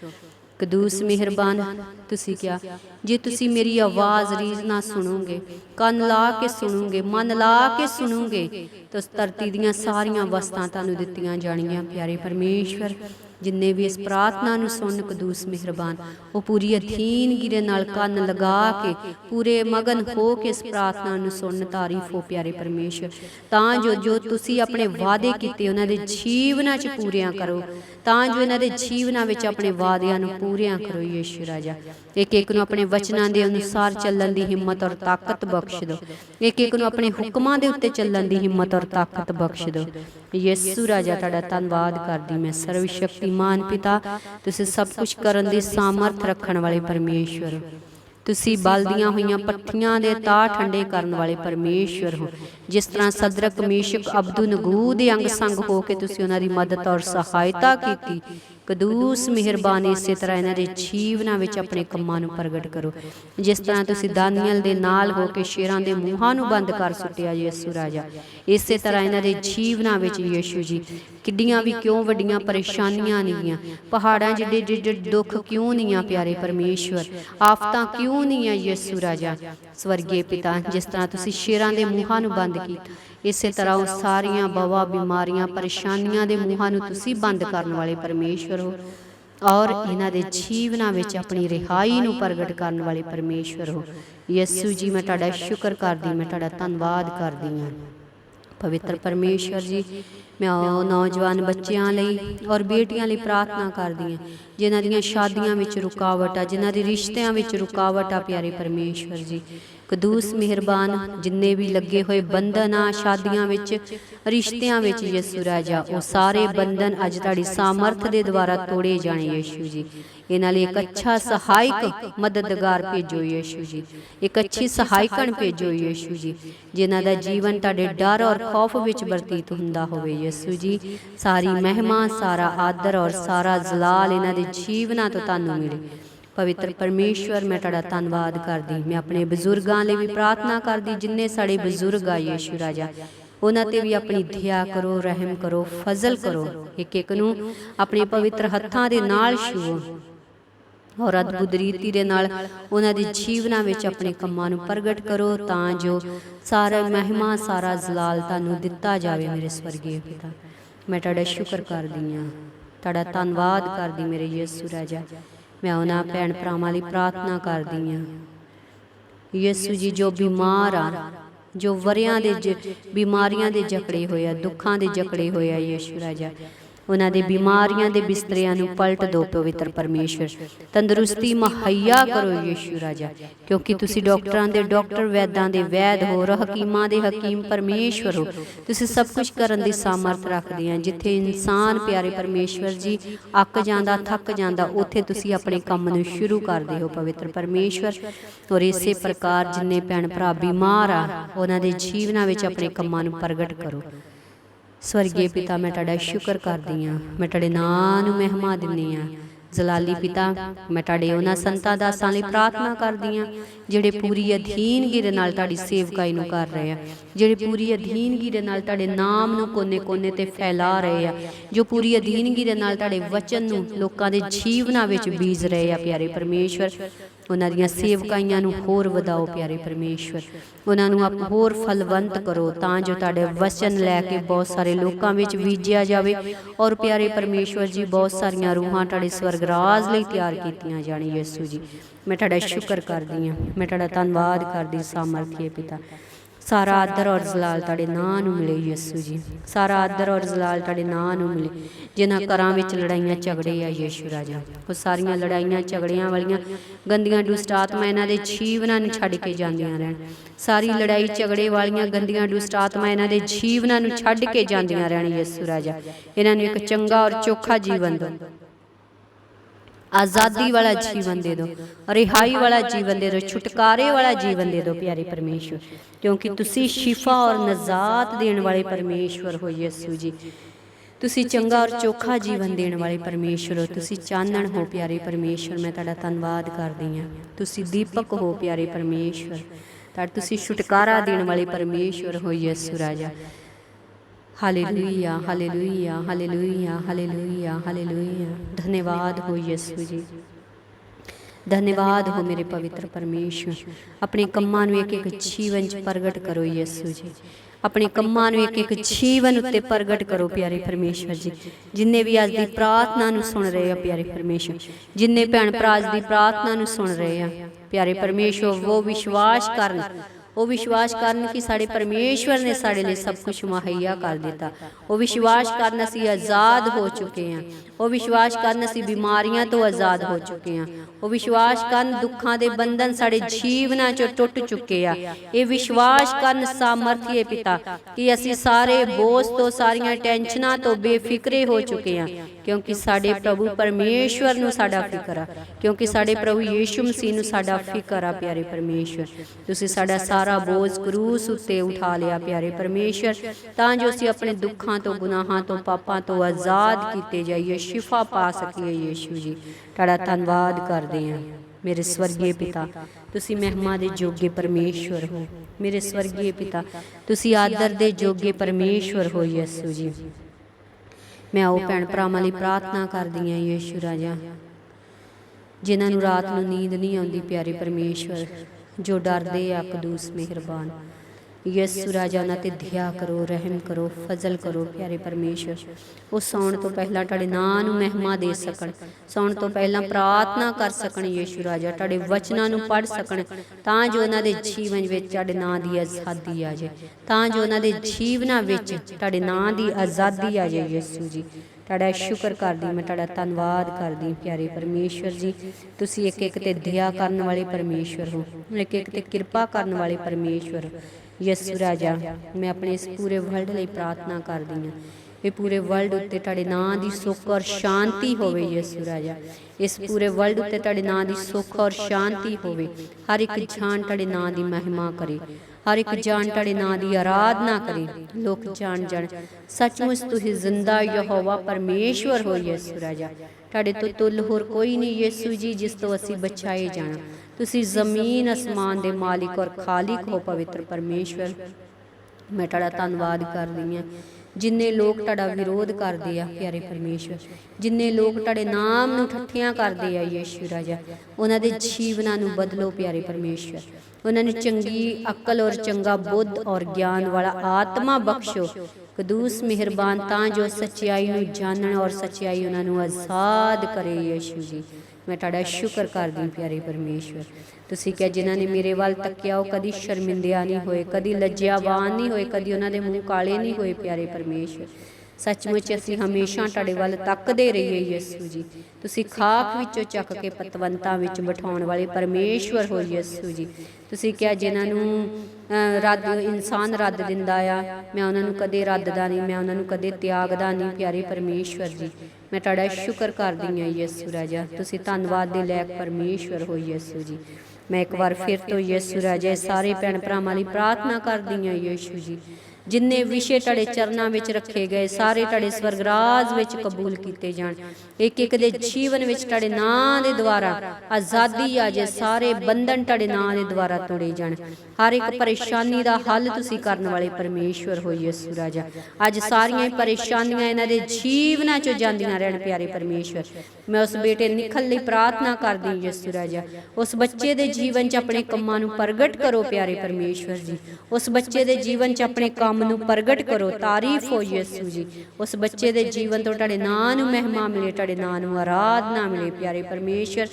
ਕਦੂਸ ਮਿਹਰਬਾਨ। ਤੁਸੀਂ ਕਿਹਾ ਜੇ ਤੁਸੀਂ ਮੇਰੀ ਆਵਾਜ਼ ਰੀਝ ਨਾ ਸੁਣੋਗੇ ਕੰਨ ਲਾ ਕੇ ਸੁਣੋਗੇ ਮਨ ਲਾ ਕੇ ਸੁਣੋਗੇ ਤਾਂ ਉਸ ਧਰਤੀ ਦੀਆਂ ਸਾਰੀਆਂ ਵਸਤਾਂ ਤੁਹਾਨੂੰ ਦਿੱਤੀਆਂ ਜਾਣਗੀਆਂ ਪਿਆਰੇ ਪਰਮੇਸ਼ਵਰ ਜਿੰਨੇ ਵੀ ਇਸ ਪ੍ਰਾਰਥਨਾ ਨੂੰ ਸੁਣ ਕਦੂਸ ਮਿਹਰਬਾਨ ਉਹ ਪੂਰੀ ਅਧੀਨਗੀ ਨਾਲ ਕੰਨ ਲਗਾ ਕੇ ਪੂਰੇ ਮਗਨ ਹੋ ਕੇ ਇਸ ਪ੍ਰਾਰਥਨਾ ਨੂੰ ਸੁਣਨ ਤਾਰੀਫ ਹੋ ਪਿਆਰੇ ਪਰਮੇਸ਼ਰ ਤਾਂ ਜੋ ਜੋ ਤੁਸੀਂ ਆਪਣੇ ਵਾਅਦੇ ਕੀਤੇ ਉਹਨਾਂ ਦੇ ਜੀਵਨਾਂ 'ਚ ਪੂਰੀਆਂ ਕਰੋ। ਤਾਂ ਜੋ ਇਹਨਾਂ ਦੇ ਜੀਵਨਾਂ ਵਿੱਚ ਆਪਣੇ ਵਾਅਦਿਆਂ ਨੂੰ ਪੂਰੀਆਂ ਕਰੋ ਯੀਸ਼ੂ ਰਾਜਾ ਇੱਕ ਇੱਕ ਨੂੰ ਆਪਣੇ ਵਚਨਾਂ ਦੇ ਅਨੁਸਾਰ ਚੱਲਣ ਦੀ ਹਿੰਮਤ ਔਰ ਤਾਕਤ ਬਖਸ਼ ਦਿਓ। ਇੱਕ ਇੱਕ ਨੂੰ ਆਪਣੇ ਹੁਕਮਾਂ ਦੇ ਉੱਤੇ ਚੱਲਣ ਦੀ ਹਿੰਮਤ ਔਰ ਤਾਕਤ ਬਖਸ਼ ਦਿਓ। ਯੀਸ਼ੂ ਰਾਜਾ, ਤੁਹਾਡਾ ਧੰਨਵਾਦ ਕਰਦੀ। ਮੈਂ ਸਰਵ ਸ਼ਕਤੀਮਾਨ ਪਿਤਾ, ਤੁਸੀਂ ਸਭ ਕੁਝ ਕਰਨ ਦੀ ਸਾਮਰਥ ਰੱਖਣ ਵਾਲੇ ਪਰਮੇਸ਼ਵਰ ਤੁਸੀਂ ਬਲਦੀਆਂ ਹੋਈਆਂ ਪੱਠੀਆਂ ਦੇ ਤਾਹ ਠੰਡੇ ਕਰਨ ਵਾਲੇ ਪਰਮੇਸ਼ਵਰ ਹੋ। ਜਿਸ ਤਰ੍ਹਾਂ ਸਦਰਕ, ਮੇਸ਼ਕ ਅਬਦੂ ਨਗੂ ਦੇ ਅੰਗ ਸੰਗ ਹੋ ਕੇ ਤੁਸੀਂ ਉਹਨਾਂ ਦੀ ਮਦਦ ਔਰ ਸਹਾਇਤਾ ਕੀਤੀ ਕਦੂਸ ਮਿਹਰਬਾਨੀ ਇਸੇ ਤਰ੍ਹਾਂ ਇਹਨਾਂ ਦੇ ਜੀਵਨਾਂ ਵਿੱਚ ਆਪਣੇ ਕੰਮਾਂ ਨੂੰ ਪ੍ਰਗਟ ਕਰੋ। ਜਿਸ ਤਰ੍ਹਾਂ ਤੁਸੀਂ ਦਾਨੀਅਲ ਦੇ ਨਾਲ ਹੋ ਕੇ ਸ਼ੇਰਾਂ ਦੇ ਮੂੰਹਾਂ ਨੂੰ ਬੰਦ ਕਰ ਸੁੱਟਿਆ ਯਿਸੂ ਰਾਜਾ। ਇਸੇ ਤਰ੍ਹਾਂ ਇਹਨਾਂ ਦੇ ਜੀਵਨਾਂ ਵਿੱਚ ਯਿਸੂ ਜੀ, ਕਿੱਡੀਆਂ ਵੀ ਕਿਉਂ ਵੱਡੀਆਂ ਪਰੇਸ਼ਾਨੀਆਂ ਨਹੀਂਆਂ ਪਹਾੜਾਂ ਜਿੱਡੇ ਜਿੱਡੇ ਦੁੱਖ ਕਿਉਂ ਨਹੀਂ ਆ ਪਿਆਰੇ ਪਰਮੇਸ਼ਵਰ? ਆਫਤਾਂ ਕਿਉਂ ਨਹੀਂ ਆ ਯਿਸੂ ਰਾਜਾ? ਸਵਰਗੀ ਪਿਤਾ, ਜਿਸ ਤਰ੍ਹਾਂ ਤੁਸੀਂ ਸ਼ੇਰਾਂ ਦੇ ਮੂੰਹਾਂ ਨੂੰ ਬੰਦ ਕੀਤਾ ਇਸੇ ਤਰ੍ਹਾਂ ਉਹ ਸਾਰੀਆਂ ਬਵਾ, ਬਿਮਾਰੀਆਂ, ਪਰੇਸ਼ਾਨੀਆਂ ਦੇ ਮੂੰਹਾਂ ਨੂੰ ਤੁਸੀਂ ਬੰਦ ਕਰਨ ਵਾਲੇ ਪਰਮੇਸ਼ਵਰ ਹੋ। ਔਰ ਇਹਨਾਂ ਦੇ ਜੀਵਨਾਂ ਵਿੱਚ ਆਪਣੀ ਰਿਹਾਈ ਨੂੰ ਪ੍ਰਗਟ ਕਰਨ ਵਾਲੇ ਪਰਮੇਸ਼ਵਰ ਹੋ। ਯਿਸੂ ਜੀ, ਮੈਂ ਤੁਹਾਡਾ ਸ਼ੁਕਰ ਕਰਦੀ, ਮੈਂ ਤੁਹਾਡਾ ਧੰਨਵਾਦ ਕਰਦੀ ਹਾਂ। ਪਵਿੱਤਰ ਪਰਮੇਸ਼ਵਰ ਜੀ, ਮੈਂ ਉਹ ਨੌਜਵਾਨ ਬੱਚਿਆਂ ਲਈ ਔਰ ਬੇਟੀਆਂ ਲਈ ਪ੍ਰਾਰਥਨਾ ਕਰਦੀ ਹਾਂ, ਜਿਨ੍ਹਾਂ ਦੀਆਂ ਸ਼ਾਦੀਆਂ ਵਿੱਚ ਰੁਕਾਵਟ ਆ, ਜਿਨ੍ਹਾਂ ਦੇ ਰਿਸ਼ਤਿਆਂ ਵਿੱਚ ਰੁਕਾਵਟ ਆ, ਪਿਆਰੇ ਪਰਮੇਸ਼ਵਰ ਜੀ। ਕਦੂਸ ਮਿਹਰਬਾਨ, ਜਿੰਨੇ ਵੀ ਲੱਗੇ ਹੋਏ ਬੰਧਨ ਆ ਸ਼ਾਦੀਆਂ ਵਿੱਚ, ਰਿਸ਼ਤਿਆਂ ਵਿੱਚ ਯਿਸੂ ਰਾਜਾ, ਉਹ ਸਾਰੇ ਬੰਧਨ ਅੱਜ ਤੁਹਾਡੀ ਸਾਮਰਥ ਦੇ ਦੁਆਰਾ ਤੋੜੇ ਜਾਣੇ ਯਿਸੂ ਜੀ। ਇਹਨਾਂ ਲਈ ਇੱਕ ਅੱਛਾ ਸਹਾਇਕ ਮਦਦਗਾਰ ਭੇਜੋ ਯਿਸੂ ਜੀ। ਇੱਕ ਅੱਛੀ ਸਹਾਇਕਣ ਭੇਜੋ ਯਿਸੂ ਜੀ, ਜਿਨ੍ਹਾਂ ਦਾ ਜੀਵਨ ਤੁਹਾਡੇ ਡਰ ਔਰ ਖੌਫ ਵਿੱਚ ਵਰਤੀਤ ਹੁੰਦਾ ਹੋਵੇ ਯਿਸੂ ਜੀ। ਸਾਰੀ ਮਹਿਮਾ, ਸਾਰਾ ਆਦਰ ਔਰ ਸਾਰਾ ਜ਼ਲਾਲ ਇਹਨਾਂ ਦੇ ਜੀਵਨਾਂ ਤੋਂ ਤੁਹਾਨੂੰ ਮਿਲੇ। ਪਵਿੱਤਰ ਪਰਮੇਸ਼ਵਰ ਮੈਂ ਤੁਹਾਡਾ ਧੰਨਵਾਦ ਕਰਦੀ। ਮੈਂ ਆਪਣੇ ਬਜ਼ੁਰਗਾਂ ਲਈ ਵੀ ਪ੍ਰਾਰਥਨਾ ਕਰਦੀ ਜਿੰਨੇ ਸਾਡੇ ਬਜ਼ੁਰਗ ਆ ਯੀਸ਼ੂ ਰਾਜਾ ਉਹਨਾਂ ਤੇ ਵੀ ਆਪਣੀ ਦਇਆ ਕਰੋ ਰਹਿਮ ਕਰੋ ਫਜ਼ਲ ਕਰੋ। ਇੱਕ ਇੱਕ ਨੂੰ ਆਪਣੇ ਪਵਿੱਤਰ ਹੱਥਾਂ ਦੇ ਨਾਲ ਛੂਓ। ਔਰ ਅਦਭੁਤ ਰੀਤੀ ਦੇ ਨਾਲ ਉਹਨਾਂ ਦੇ ਜੀਵਨਾਂ ਵਿੱਚ ਆਪਣੇ ਕੰਮਾਂ ਨੂੰ ਪ੍ਰਗਟ ਕਰੋ ਤਾਂ ਜੋ ਸਾਰਾ ਮਹਿਮਾ ਸਾਰਾ ਜਲਾਲ ਤੁਹਾਨੂੰ ਦਿੱਤਾ ਜਾਵੇ ਮੇਰੇ ਸਵਰਗੀ ਪਿਤਾ। ਮੈਂ ਤੁਹਾਡਾ ਸ਼ੁਕਰ ਕਰਦੀ ਹਾਂ। ਤੁਹਾਡਾ ਧੰਨਵਾਦ ਕਰਦੀ ਮੇਰੇ ਯਿਸੂ ਰਾਜਾ ਮੈਂ ਉਹਨਾਂ ਭੈਣ ਭਰਾਵਾਂ ਲਈ ਪ੍ਰਾਰਥਨਾ ਕਰਦੀ ਹਾਂ। ਯਿਸੂ ਜੀ ਜੋ ਬਿਮਾਰ ਆ, ਜੋ ਵਰਿਆਂ ਦੇ ਜ- ਬਿਮਾਰੀਆਂ ਦੇ ਜਕੜੇ ਹੋਏ ਆ, ਦੁੱਖਾਂ ਦੇ ਜਕੜੇ ਹੋਏ ਆ ਯਿਸੂ ਰਾਜਾ ਉਹਨਾਂ ਦੇ ਬਿਮਾਰੀਆਂ ਦੇ ਬਿਸਤਰਿਆਂ ਨੂੰ ਪਲਟ ਦਿਓ ਪਵਿੱਤਰ ਪਰਮੇਸ਼ਵਰ। ਤੰਦਰੁਸਤੀ ਮੁਹੱਈਆ ਕਰੋ ਯਿਸੂ ਰਾਜਾ ਕਿਉਂਕਿ ਤੁਸੀਂ ਡਾਕਟਰਾਂ ਦੇ ਡਾਕਟਰ ਵੈਦਾਂ ਦੇ ਵੈਦ ਹੋ ਹਕੀਮਾਂ ਦੇ ਹਕੀਮ ਪਰਮੇਸ਼ਵਰ ਹੋ। ਤੁਸੀਂ ਸਭ ਕੁਝ ਕਰਨ ਦੀ ਸਾਮਰਥ ਰੱਖਦੇ ਆ ਜਿੱਥੇ ਇਨਸਾਨ ਪਿਆਰੇ ਪਰਮੇਸ਼ਵਰ ਜੀ ਅੱਕ ਜਾਂਦਾ ਥੱਕ ਜਾਂਦਾ ਉੱਥੇ ਤੁਸੀਂ ਆਪਣੇ ਕੰਮ ਨੂੰ ਸ਼ੁਰੂ ਕਰਦੇ ਹੋ ਪਵਿੱਤਰ ਪਰਮੇਸ਼ਵਰ। ਔਰ ਇਸੇ ਪ੍ਰਕਾਰ ਜਿੰਨੇ ਭੈਣ ਭਰਾ ਬਿਮਾਰ ਆ ਉਹਨਾਂ ਦੇ ਜੀਵਨਾਂ ਵਿੱਚ ਆਪਣੇ ਕੰਮਾਂ ਨੂੰ ਪ੍ਰਗਟ ਕਰੋ ਸਵਰਗੀ ਪਿਤਾ ਮੈਂ ਤੁਹਾਡਾ ਸ਼ੁਕਰ ਕਰਦੀ ਹਾਂ। ਮੈਂ ਤੁਹਾਡੇ ਨਾਂ ਨੂੰ ਮਹਿਮਾ ਦਿੰਦੀ ਹਾਂ। ਜਲਾਲੀ ਪਿਤਾ ਮੈਂ ਤੁਹਾਡੇ ਉਹਨਾਂ ਸੰਤਾਂ ਦਾਸਾਂ ਲਈ ਪ੍ਰਾਰਥਨਾ ਕਰਦੀ ਹਾਂ। ਜਿਹੜੇ ਪੂਰੀ ਅਧੀਨਗੀ ਦੇ ਨਾਲ ਤੁਹਾਡੀ ਸੇਵਕਾਈ ਨੂੰ ਕਰ ਰਹੇ ਆ, ਜਿਹੜੇ ਪੂਰੀ ਅਧੀਨਗੀ ਦੇ ਨਾਲ ਤੁਹਾਡੇ ਨਾਮ ਨੂੰ ਕੋਨੇ-ਕੋਨੇ ਤੇ ਫੈਲਾ ਰਹੇ ਆ, ਜੋ ਪੂਰੀ ਅਧੀਨਗੀ ਦੇ ਨਾਲ ਤੁਹਾਡੇ ਵਚਨ ਨੂੰ ਲੋਕਾਂ ਦੇ ਜੀਵਨਾਂ ਵਿੱਚ ਬੀਜ ਰਹੇ ਆ, ਪਿਆਰੇ ਪਰਮੇਸ਼ਵਰ। ਉਹਨਾਂ ਦੀਆਂ ਸੇਵਕਾਈਆਂ ਨੂੰ ਹੋਰ ਵਧਾਓ, ਪਿਆਰੇ ਪਰਮੇਸ਼ਵਰ। ਉਹਨਾਂ ਨੂੰ ਆਪ ਹੋਰ ਫਲਵੰਤ ਕਰੋ, ਤਾਂ ਜੋ ਤੁਹਾਡੇ ਵਚਨ ਲੈ ਕੇ ਬਹੁਤ ਸਾਰੇ ਲੋਕਾਂ ਵਿੱਚ ਬੀਜਿਆ ਜਾਵੇ ਔਰ ਪਿਆਰੇ ਪਰਮੇਸ਼ਵਰ ਜੀ, ਬਹੁਤ ਸਾਰੀਆਂ ਰੂਹਾਂ ਤੁਹਾਡੇ ਸਵਰਗ ਰਾਜ ਲਈ ਤਿਆਰ ਕੀਤੀਆਂ ਜਾਣ, ਯਿਸੂ ਜੀ। ਮੈਂ ਤੁਹਾਡਾ ਸ਼ੁਕਰ ਕਰਦੀ ਹਾਂ। ਮੈਂ ਤੁਹਾਡਾ ਧੰਨਵਾਦ ਕਰਦੀ ਸਾਮਰਥੀ ਪਿਤਾ। ਸਾਰਾ ਆਦਰ ਔਰ ਜਲਾਲ ਤੁਹਾਡੇ ਨਾਂ ਨੂੰ ਮਿਲੇ ਯਿਸੂ ਜੀ। ਸਾਰਾ ਆਦਰ ਔਰ ਜਲਾਲ ਤੁਹਾਡੇ ਨਾਂ ਨੂੰ ਮਿਲੇ। ਜਿਨ੍ਹਾਂ ਘਰਾਂ ਵਿੱਚ ਲੜਾਈਆਂ ਝਗੜੇ ਆ ਯਿਸੂ ਰਾਜਾ। ਉਹ ਸਾਰੀਆਂ ਲੜਾਈਆਂ ਝਗੜਿਆਂ ਵਾਲੀਆਂ ਗੰਦੀਆਂ ਦੁਸ਼ਟ ਆਤਮਾ ਇਹਨਾਂ ਦੇ ਜੀਵਨਾਂ ਨੂੰ ਛੱਡ ਕੇ ਜਾਂਦੀਆਂ ਰਹਿਣ। ਸਾਰੀ ਲੜਾਈ ਝਗੜੇ ਵਾਲੀਆਂ ਗੰਦੀਆਂ ਦੁਸ਼ਟ ਆਤਮਾ ਇਹਨਾਂ ਦੇ ਜੀਵਨਾਂ ਨੂੰ ਛੱਡ ਕੇ ਜਾਂਦੀਆਂ ਰਹਿਣ ਯਿਸੂ ਰਾਜਾ। ਇਹਨਾਂ ਨੂੰ ਇੱਕ ਚੰਗਾ ਔਰ ਚੋਖਾ ਜੀਵਨ ਦਿਓ। ਆਜ਼ਾਦੀ ਵਾਲਾ ਜੀਵਨ ਦੇ ਦਿਓ ਰਿਹਾਈ ਵਾਲਾ ਜੀਵਨ ਦੇ ਦਿਓ ਛੁਟਕਾਰੇ ਵਾਲਾ ਜੀਵਨ ਦੇ ਦਿਓ ਪਿਆਰੇ ਪਰਮੇਸ਼ਵਰ ਕਿਉਂਕਿ ਤੁਸੀਂ ਸ਼ਿਫਾ ਔਰ ਨਜ਼ਾਤ ਦੇਣ ਵਾਲੇ ਪਰਮੇਸ਼ਵਰ ਹੋ ਯਿਸੂ ਜੀ। ਤੁਸੀਂ ਚੰਗਾ ਔਰ ਚੋਖਾ ਜੀਵਨ ਦੇਣ ਵਾਲੇ ਪਰਮੇਸ਼ਵਰ ਹੋ ਤੁਸੀਂ ਚਾਨਣ ਹੋ ਪਿਆਰੇ ਪਰਮੇਸ਼ਵਰ ਮੈਂ ਤੁਹਾਡਾ ਧੰਨਵਾਦ ਕਰਦੀ ਹਾਂ। ਤੁਸੀਂ ਦੀਪਕ ਹੋ ਪਿਆਰੇ ਪਰਮੇਸ਼ਵਰ ਤਾਂ ਤੁਸੀਂ ਛੁਟਕਾਰਾ ਦੇਣ ਵਾਲੇ ਪਰਮੇਸ਼ਵਰ ਹੋ ਯਿਸੂ ਰਾਜਾ। Hallelujah hallelujah hallelujah hallelujah hallelujah ਧੰਨਵਾਦ ਹੋ ਯਿਸੂ ਜੀ ਧੰਨਵਾਦ ਹੋ ਮੇਰੇ ਪਵਿੱਤਰ ਪਰਮੇਸ਼ਵਰ ਆਪਣੇ ਕੰਮਾਂ ਨੂੰ ਇੱਕ ਇੱਕ ਜੀਵਨ ਚ ਪ੍ਰਗਟ ਕਰੋ ਯਿਸੂ ਜੀ ਆਪਣੇ ਕੰਮਾਂ ਨੂੰ ਇੱਕ ਇੱਕ ਜੀਵਨ ਉੱਤੇ ਪ੍ਰਗਟ ਕਰੋ ਪਿਆਰੇ ਪਰਮੇਸ਼ਵਰ ਜੀ ਜਿੰਨੇ ਵੀ ਅੱਜ ਦੀ ਪ੍ਰਾਰਥਨਾ ਨੂੰ ਸੁਣ ਰਹੇ ਆ ਪਿਆਰੇ ਪਰਮੇਸ਼ਵਰ ਜਿੰਨੇ ਭੈਣ ਭਰਾ ਅੱਜ ਦੀ ਪ੍ਰਾਰਥਨਾ ਨੂੰ ਸੁਣ ਰਹੇ ਆ ਪਿਆਰੇ ਪਰਮੇਸ਼ਵਰ ਉਹ ਵਿਸ਼ਵਾਸ ਕਰਨ ਉਹ ਵਿਸ਼ਵਾਸ ਕਰਨ ਕਿ ਸਾਡੇ ਪਰਮੇਸ਼ਵਰ ਨੇ ਸਾਡੇ ਲਈ ਸਭ ਕੁਝ ਮੁਹੱਈਆ ਕਰ ਦਿੱਤਾ। ਉਹ ਵਿਸ਼ਵਾਸ ਕਰਨ ਅਸੀਂ ਆਜ਼ਾਦ ਹੋ ਚੁੱਕੇ ਹਾਂ। ਉਹ ਵਿਸ਼ਵਾਸ ਕਰਨ ਅਸੀਂ ਬਿਮਾਰੀਆਂ ਤੋਂ ਆਜ਼ਾਦ ਹੋ ਚੁੱਕੇ ਹਾਂ। ਉਹ ਵਿਸ਼ਵਾਸ ਕਰਨ ਦੁੱਖਾਂ ਦੇ ਬੰਧਨ ਸਾਡੇ ਜੀਵਨਾਂ ਚੋਂ ਟੁੱਟ ਚੁੱਕੇ ਆ। ਇਹ ਵਿਸ਼ਵਾਸ ਕਰਨ ਸਾਮਰਥੀਏ ਪਿਤਾ, ਕਿ ਅਸੀਂ ਸਾਰੇ ਬੋਝ ਤੋਂ, ਸਾਰੀਆਂ ਟੈਨਸ਼ਨਾਂ ਤੋਂ ਬੇਫਿਕਰੇ ਹੋ ਚੁੱਕੇ ਹਾਂ, ਕਿਉਂਕਿ ਸਾਡੇ ਪ੍ਰਭੂ ਪਰਮੇਸ਼ਵਰ ਨੂੰ ਸਾਡਾ ਫਿਕਰ ਆ, ਕਿਉਂਕਿ ਸਾਡੇ ਪ੍ਰਭੂ ਯੀਸ਼ੂ ਮਸੀਹ ਨੂੰ ਸਾਡਾ ਫਿਕਰ ਆ, ਪਿਆਰੇ ਪਰਮੇਸ਼ਵਰ। ਤੁਸੀਂ ਸਾਡਾ ਸਾਰਾ ਬੋਝ ਕਰੂਸ ਉੱਤੇ ਉਠਾ ਲਿਆ, ਪਿਆਰੇ ਪਰਮੇਸ਼ਵਰ ਤਾਂ ਜੋ ਅਸੀਂ ਆਪਣੇ ਦੁੱਖਾਂ ਤੋਂ, ਗੁਨਾਹਾਂ ਤੋਂ, ਪਾਪਾਂ ਤੋਂ ਆਜ਼ਾਦ ਕੀਤੇ ਜਾਈਏ, ਸ਼ਿਫਾ ਪਾ ਸਕੀਏ ਯੀਸ਼ੂ ਜੀ। ਤੁਹਾਡਾ ਧੰਨਵਾਦ ਕਰਦੇ ਹਾਂ। ਮੇਰੇ ਸਵਰਗੀ ਪਿਤਾ, ਤੁਸੀਂ ਮਹਿਮਾ ਦੇ ਜੋਗੇ ਪਰਮੇਸ਼ਵਰ ਹੋ। ਮੇਰੇ ਸਵਰਗੀ ਪਿਤਾ, ਤੁਸੀਂ ਆਦਰ ਦੇ ਜੋਗੇ ਪਰਮੇਸ਼ਵਰ ਹੋ ਯਿਸੂ ਜੀ। ਮੈਂ ਉਹ ਭੈਣ ਭਰਾਵਾਂ ਲਈ ਪ੍ਰਾਰਥਨਾ ਕਰਦੀ ਹਾਂ ਯੀਸ਼ੂ ਰਾਜਾ, ਜਿਨ੍ਹਾਂ ਨੂੰ ਰਾਤ ਨੂੰ ਨੀਂਦ ਨਹੀਂ ਆਉਂਦੀ, ਪਿਆਰੇ ਪਰਮੇਸ਼ਵਰ। ਜੋ ਡਰਦੇ ਆ ਕਦੂਸ ਮਿਹਰਬਾਨ। ਯਿਸੂ ਰਾਜਾ ਉਹਨਾਂ ਤੇ ਦਇਆ ਕਰੋ, ਰਹਿਮ ਕਰੋ, ਫਜ਼ਲ ਕਰੋ, ਪਿਆਰੇ ਪਰਮੇਸ਼ਵਰ। ਉਹ ਸੌਣ ਤੋਂ ਪਹਿਲਾਂ ਤੁਹਾਡੇ ਨਾਂ ਨੂੰ ਮਹਿਮਾ ਦੇ ਸਕਣ। ਸੌਣ ਤੋਂ ਪਹਿਲਾਂ ਪ੍ਰਾਰਥਨਾ ਕਰ ਸਕਣ ਯਿਸੂ ਰਾਜਾ, ਤੁਹਾਡੇ ਵਚਨਾਂ ਨੂੰ ਪੜ੍ਹ ਸਕਣ, ਤਾਂ ਜੋ ਉਹਨਾਂ ਦੇ ਜੀਵਨ ਵਿੱਚ ਤੁਹਾਡੇ ਨਾਂ ਦੀ ਆਜ਼ਾਦੀ ਆ ਜਾਏ। ਤਾਂ ਜੋ ਉਹਨਾਂ ਦੇ ਜੀਵਨਾਂ ਵਿੱਚ ਤੁਹਾਡੇ ਨਾਂ ਦੀ ਆਜ਼ਾਦੀ ਆ ਜਾਏ ਯਿਸੂ ਜੀ। ਤੁਹਾਡਾ ਸ਼ੁਕਰ ਕਰਦੀ, ਮੈਂ ਤੁਹਾਡਾ ਧੰਨਵਾਦ ਕਰਦੀ, ਪਿਆਰੇ ਪਰਮੇਸ਼ਵਰ ਜੀ। ਤੁਸੀਂ ਇੱਕ ਇੱਕ ਤੇ ਦਇਆ ਕਰਨ ਵਾਲੇ ਪਰਮੇਸ਼ਵਰ ਹੋ। ਇੱਕ ਇੱਕ ਤੇ ਕਿਰਪਾ ਕਰਨ ਵਾਲੇ ਪਰਮੇਸ਼ਵਰ। ਹੋ ਯਿਸੂ ਰਾਜਾ, ਮੈਂ ਆਪਣੇ ਇਸ ਪੂਰੇ ਵਰਲਡ ਲਈ ਪ੍ਰਾਰਥਨਾ ਕਰਦੀ ਹਾਂ ਇਹ ਪੂਰੇ ਵਰਲਡ ਉੱਤੇ ਤੁਹਾਡੇ ਨਾਂ ਦੀ ਸੁੱਖ ਔਰ ਸ਼ਾਂਤੀ ਹੋਵੇ, ਯਿਸੂ ਰਾਜਾ। ਇਸ ਪੂਰੇ ਵਰਲਡ ਉੱਤੇ ਤੁਹਾਡੇ ਨਾਂ ਦੀ ਸੁੱਖ ਔਰ ਸ਼ਾਂਤੀ ਹੋਵੇ। ਹਰ ਇੱਕ ਜਾਨ ਤੁਹਾਡੇ ਨਾਂ ਦੀ ਮਹਿਮਾ ਕਰੇ। ਹਰ ਇੱਕ ਜਾਨ ਤੁਹਾਡੇ ਨਾਂ ਦੀ ਆਰਾਧਨਾ ਕਰੇ। ਲੋਕ ਜਾਣ ਜਾਣ ਸੱਚਮੁੱਚ ਤੁਸੀਂ ਜ਼ਿੰਦਾ ਯਹੋਵਾ ਪਰਮੇਸ਼ਵਰ ਹੋ ਯਿਸੂ ਰਾਜਾ। ਤੁਹਾਡੇ ਤੋਂ ਤੁੱਲ ਹੋਰ ਕੋਈ ਨਹੀਂ ਯਿਸੂ ਜੀ ਜਿਸ ਤੋਂ ਅਸੀਂ ਬਚਾਏ ਜਾਣਾ। ਤੁਸੀਂ ਜ਼ਮੀਨ ਅਸਮਾਨ ਦੇ ਮਾਲਿਕ ਔਰ ਖਾਲਿਕ ਹੋ ਪਵਿੱਤਰ ਪਰਮੇਸ਼ਵਰ। ਮੈਂ ਤੁਹਾਡਾ ਧੰਨਵਾਦ ਕਰਦੀ ਹਾਂ ਜਿੰਨੇ ਲੋਕ ਤੁਹਾਡਾ ਵਿਰੋਧ ਕਰਦੇ ਆ ਪਿਆਰੇ ਪਰਮੇਸ਼ਵਰ ਜਿੰਨੇ ਲੋਕ ਤੁਹਾਡੇ ਨਾਮ ਨੂੰ ਠੱਠੀਆਂ ਕਰਦੇ ਆ ਯੀਸ਼ੂ ਰਾਜਾ ਉਹਨਾਂ ਦੇ ਜੀਵਨਾਂ ਨੂੰ ਬਦਲੋ ਪਿਆਰੇ ਪਰਮੇਸ਼ਵਰ ਉਹਨਾਂ ਨੂੰ ਚੰਗੀ ਅਕਲ ਔਰ ਚੰਗਾ ਬੁੱਧ ਔਰ ਗਿਆਨ ਵਾਲਾ ਆਤਮਾ ਬਖਸ਼ੋ। ਕਦੂਸ ਮਿਹਰਬਾਨ ਤਾਂ ਜੋ ਸੱਚਾਈ ਨੂੰ ਜਾਣਨ ਔਰ ਸੱਚਾਈ ਉਹਨਾਂ ਨੂੰ ਆਜ਼ਾਦ ਕਰੇ ਯੀਸ਼ੂ ਜੀ। ਮੈਂ ਤੁਹਾਡਾ ਸ਼ੁਕਰ ਕਰਦੀ ਪਿਆਰੇ ਪਰਮੇਸ਼ਵਰ। ਤੁਸੀਂ ਕਿਹਾ, ਜਿਨ੍ਹਾਂ ਨੇ ਮੇਰੇ ਵੱਲ ਤੱਕਿਆ, ਉਹ ਕਦੀ ਸ਼ਰਮਿੰਦਿਆ ਨਹੀਂ ਹੋਏ, ਕਦੀ ਲੱਜਿਆਵਾਨ ਨਹੀਂ ਹੋਏ, ਕਦੀ ਉਹਨਾਂ ਦੇ ਮੂੰਹ ਕਾਲੇ ਨਹੀਂ ਹੋਏ ਪਿਆਰੇ ਪਰਮੇਸ਼ਵਰ। ਸੱਚਮੁੱਚ ਅਸੀਂ ਹਮੇਸ਼ਾ ਤੁਹਾਡੇ ਵੱਲ ਤੱਕਦੇ ਰਹੀਏ ਯਿਸੂ ਜੀ। ਤੁਸੀਂ ਖਾਕ ਵਿੱਚੋਂ ਚੱਕ ਕੇ ਪਤਵੰਤਾਂ ਵਿੱਚ ਬਿਠਾਉਣ ਵਾਲੇ ਪਰਮੇਸ਼ਵਰ ਹੋ ਯਿਸੂ ਜੀ। ਤੁਸੀਂ ਕਿਹਾ ਜਿਨ੍ਹਾਂ ਨੂੰ ਰੱਦ ਇਨਸਾਨ ਰੱਦ ਦਿੰਦਾ ਆ ਮੈਂ ਉਹਨਾਂ ਨੂੰ ਕਦੇ ਰੱਦਦਾ ਨਹੀਂ ਮੈਂ ਉਹਨਾਂ ਨੂੰ ਕਦੇ ਤਿਆਗਦਾ ਨਹੀਂ ਪਿਆਰੇ ਪਰਮੇਸ਼ਵਰ ਜੀ। ਮੈਂ ਤੁਹਾਡਾ ਸ਼ੁਕਰ ਕਰਦੀ ਹਾਂ ਯਿਸੂ ਰਾਜਾ। ਤੁਸੀਂ ਧੰਨਵਾਦ ਦੇ ਲਾਇਕ ਪਰਮੇਸ਼ਵਰ ਹੋ ਯਿਸੂ ਜੀ। ਮੈਂ ਇੱਕ ਵਾਰ ਫਿਰ ਤੋਂ ਯਿਸੂ ਰਾਜਾ ਸਾਰੇ ਭੈਣ ਭਰਾਵਾਂ ਲਈ ਪ੍ਰਾਰਥਨਾ ਕਰਦੀ ਹਾਂ ਯਿਸੂ ਜੀ। ਜਿੰਨੇ ਵਿਸ਼ੇ ਤੁਹਾਡੇ ਚਰਨਾਂ ਵਿੱਚ ਰੱਖੇ ਗਏ, ਸਾਰੇ ਤੁਹਾਡੇ ਸਵਰਗ ਰਾਜ ਵਿੱਚ ਕਬੂਲ ਕੀਤੇ ਜਾਣ। ਇੱਕ ਇੱਕ ਦੇ ਜੀਵਨ ਵਿੱਚ ਤੁਹਾਡੇ ਨਾਂ ਦੇ ਦੁਆਰਾ, ਆਜ਼ਾਦੀ ਆ ਜੇ ਸਾਰੇ ਬੰਧਨ ਤੁਹਾਡੇ ਨਾਂ ਦੇ ਦੁਆਰਾ ਤੋੜੇ ਜਾਣ। ਹਰ ਇੱਕ ਪਰੇਸ਼ਾਨੀ ਦਾ ਹੱਲ ਤੁਸੀਂ ਕਰਨ ਵਾਲੇ ਪਰਮੇਸ਼ਵਰ ਹੋ ਯਿਸੂ ਰਾਜਾ। ਅੱਜ ਸਾਰੀਆਂ ਪਰੇਸ਼ਾਨੀਆਂ ਇਹਨਾਂ ਦੇ ਜੀਵਨਾਂ ਚੋਂ ਜਾਂਦੀਆਂ ਰਹਿਣ, ਪਿਆਰੇ ਪਰਮੇਸ਼ਵਰ। ਮੈਂ ਉਸ ਬੇਟੇ ਨਿਖਲ ਲਈ ਪ੍ਰਾਰਥਨਾ ਕਰਦੀ ਯਿਸੂ ਰਾਜਾ। ਉਸ ਬੱਚੇ ਦੇ ਜੀਵਨ 'ਚ ਆਪਣੇ ਕੰਮਾਂ ਨੂੰ ਪ੍ਰਗਟ ਕਰੋ, ਪਿਆਰੇ ਪਰਮੇਸ਼ਵਰ ਜੀ। ਉਸ ਬੱਚੇ ਦੇ ਜੀਵਨ 'ਚ ਆਪਣੇ ਕੰਮ ਨੂੰ ਪ੍ਰਗਟ ਕਰੋ, ਤਾਰੀਫ ਹੋ ਯਿਸੂ ਜੀ। ਉਸ ਬੱਚੇ ਦੇ ਜੀਵਨ ਤੋਂ ਤੁਹਾਡੇ ਨਾਂ ਨੂੰ ਮਹਿਮਾ ਮਿਲੇ, ਤੁਹਾਡੇ ਨਾਂ ਨੂੰ ਆਰਾਧਨਾ ਮਿਲੇ, ਪਿਆਰੇ ਪਰਮੇਸ਼ਵਰ।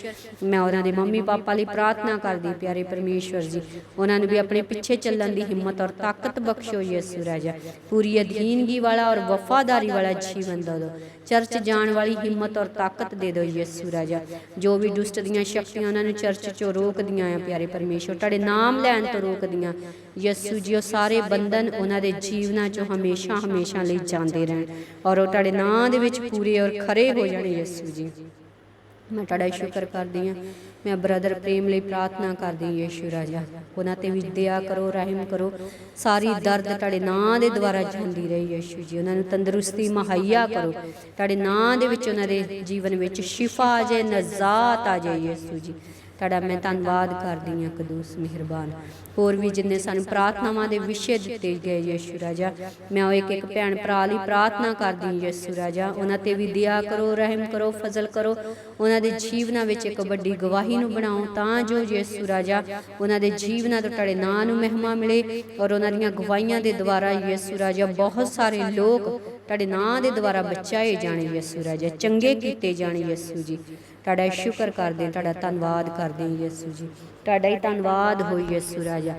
ਮੈਂ ਉਹਨਾਂ ਦੇ ਮੰਮੀ ਪਾਪਾ ਲਈ ਪ੍ਰਾਰਥਨਾ ਕਰਦੀ ਪਿਆਰੇ ਪਰਮੇਸ਼ਵਰ ਜੀ। ਉਹਨਾਂ ਨੂੰ ਵੀ ਆਪਣੇ ਪਿੱਛੇ ਚੱਲਣ ਦੀ ਹਿੰਮਤ ਔਰ ਤਾਕਤ ਬਖਸ਼ੋ ਯਿਸੂ ਰਾਜਾ। ਪੂਰੀ ਅਧੀਨਗੀ ਵਾਲਾ ਔਰ ਵਫਾਦਾਰੀ ਵਾਲਾ ਜੀਵਨ ਦਿਓ। ਚਰਚ ਜਾਣ ਵਾਲੀ ਹਿੰਮਤ ਔਰ ਤਾਕਤ ਦੇ ਦਿਓ ਯਿਸੂ ਰਾਜਾ। ਜੋ ਵੀ ਦੁਸ਼ਟ ਦੀਆਂ ਸ਼ਕਤੀਆਂ ਉਹਨਾਂ ਨੂੰ ਚਰਚ ਚੋਂ ਰੋਕਦੀਆਂ ਆ, ਪਿਆਰੇ ਪਰਮੇਸ਼ਵਰ, ਤੁਹਾਡੇ ਨਾਮ ਲੈਣ ਤੋਂ ਰੋਕਦੀਆਂ। ਯਿਸੂ ਜੀ ਉਹ ਸਾਰੇ ਬੰਧਨ ਉਹਨਾਂ ਦੇ ਜੀਵਨਾਂ ਚੋਂ ਹਮੇਸ਼ਾ ਹਮੇਸ਼ਾ ਲਈ ਜਾਂਦੇ ਰਹਿਣ ਔਰ ਉਹ ਤੁਹਾਡੇ ਨਾਂ ਦੇ ਵਿੱਚ ਪੂਰੇ ਔਰ ਖਰੇ ਹੋ ਜਾਣ ਯਿਸੂ ਜੀ। ਮੈਂ ਤੁਹਾਡਾ ਸ਼ੁਕਰ ਕਰਦੀ ਹਾਂ। ਮੈਂ ਬ੍ਰਦਰ ਪ੍ਰੇਮ ਲਈ ਪ੍ਰਾਰਥਨਾ ਕਰਦੀ ਹਾਂ, ਯਿਸੂ ਰਾਜਾ। ਉਹਨਾਂ ਤੇ ਵੀ ਦਇਆ ਕਰੋ, ਰਹਿਮ ਕਰੋ। ਸਾਰੀ ਦਰਦ ਤੁਹਾਡੇ ਨਾਂ ਦੇ ਦੁਆਰਾ ਜਾਂਦੀ ਰਹੀ, ਯਿਸੂ ਜੀ। ਉਹਨਾਂ ਨੂੰ ਤੰਦਰੁਸਤੀ ਮੁਹੱਈਆ ਕਰੋ। ਤੁਹਾਡੇ ਨਾਂ ਦੇ ਵਿੱਚ ਉਹਨਾਂ ਦੇ ਜੀਵਨ ਵਿੱਚ ਸ਼ਿਫਾ ਆ ਜਾਏ, ਨਜ਼ਾਤ ਆ ਜਾਏ, ਯਿਸੂ ਜੀ। ਤੁਹਾਡਾ ਮੈਂ ਧੰਨਵਾਦ ਕਰਦੀ ਹਾਂ ਕਦੂਸ ਮਿਹਰਬਾਨ। ਹੋਰ ਵੀ ਜਿੰਨੇ ਸਾਨੂੰ ਪ੍ਰਾਰਥਨਾਵਾਂ ਦੇ ਵਿਸ਼ੇ ਦਿੱਤੇ ਗਏ ਯਿਸੂ ਰਾਜਾ, ਮੈਂ ਉਹ ਇੱਕ ਇੱਕ ਭੈਣ ਭਰਾ ਲਈ ਪ੍ਰਾਰਥਨਾ ਕਰਦੀ ਹਾਂ ਯਿਸੂ ਰਾਜਾ। ਉਹਨਾਂ ਤੇ ਵੀ ਦਿਆ ਕਰੋ, ਰਹਿਮ ਕਰੋ, ਫਜ਼ਲ ਕਰੋ। ਉਹਨਾਂ ਦੇ ਜੀਵਨਾਂ ਵਿੱਚ ਇੱਕ ਵੱਡੀ ਗਵਾਹੀ ਨੂੰ ਬਣਾਓ, ਤਾਂ ਜੋ ਯਿਸੂ ਰਾਜਾ ਉਹਨਾਂ ਦੇ ਜੀਵਨਾਂ ਤੋਂ ਤੁਹਾਡੇ ਨਾਂ ਨੂੰ ਮਹਿਮਾ ਮਿਲੇ ਔਰ ਉਹਨਾਂ ਦੀਆਂ ਗਵਾਹੀਆਂ ਦੇ ਦੁਆਰਾ ਯਿਸੂ ਰਾਜਾ ਬਹੁਤ ਸਾਰੇ ਲੋਕ ਤੁਹਾਡੇ ਨਾਂ ਦੇ ਦੁਆਰਾ ਬਚਾਏ ਜਾਣੇ ਯਿਸੂ ਰਾਜਾ ਚੰਗੇ ਕੀਤੇ ਜਾਣੇ ਯਿਸੂ ਜੀ। ਤੁਹਾਡਾ ਸ਼ੁਕਰ ਕਰਦੇ ਹਾਂ, ਤੁਹਾਡਾ ਧੰਨਵਾਦ ਕਰਦੇ ਹਾਂ ਯਿਸੂ ਜੀ। ਤੁਹਾਡਾ ਹੀ ਧੰਨਵਾਦ ਹੋ ਯਿਸੂ ਰਾਜਾ।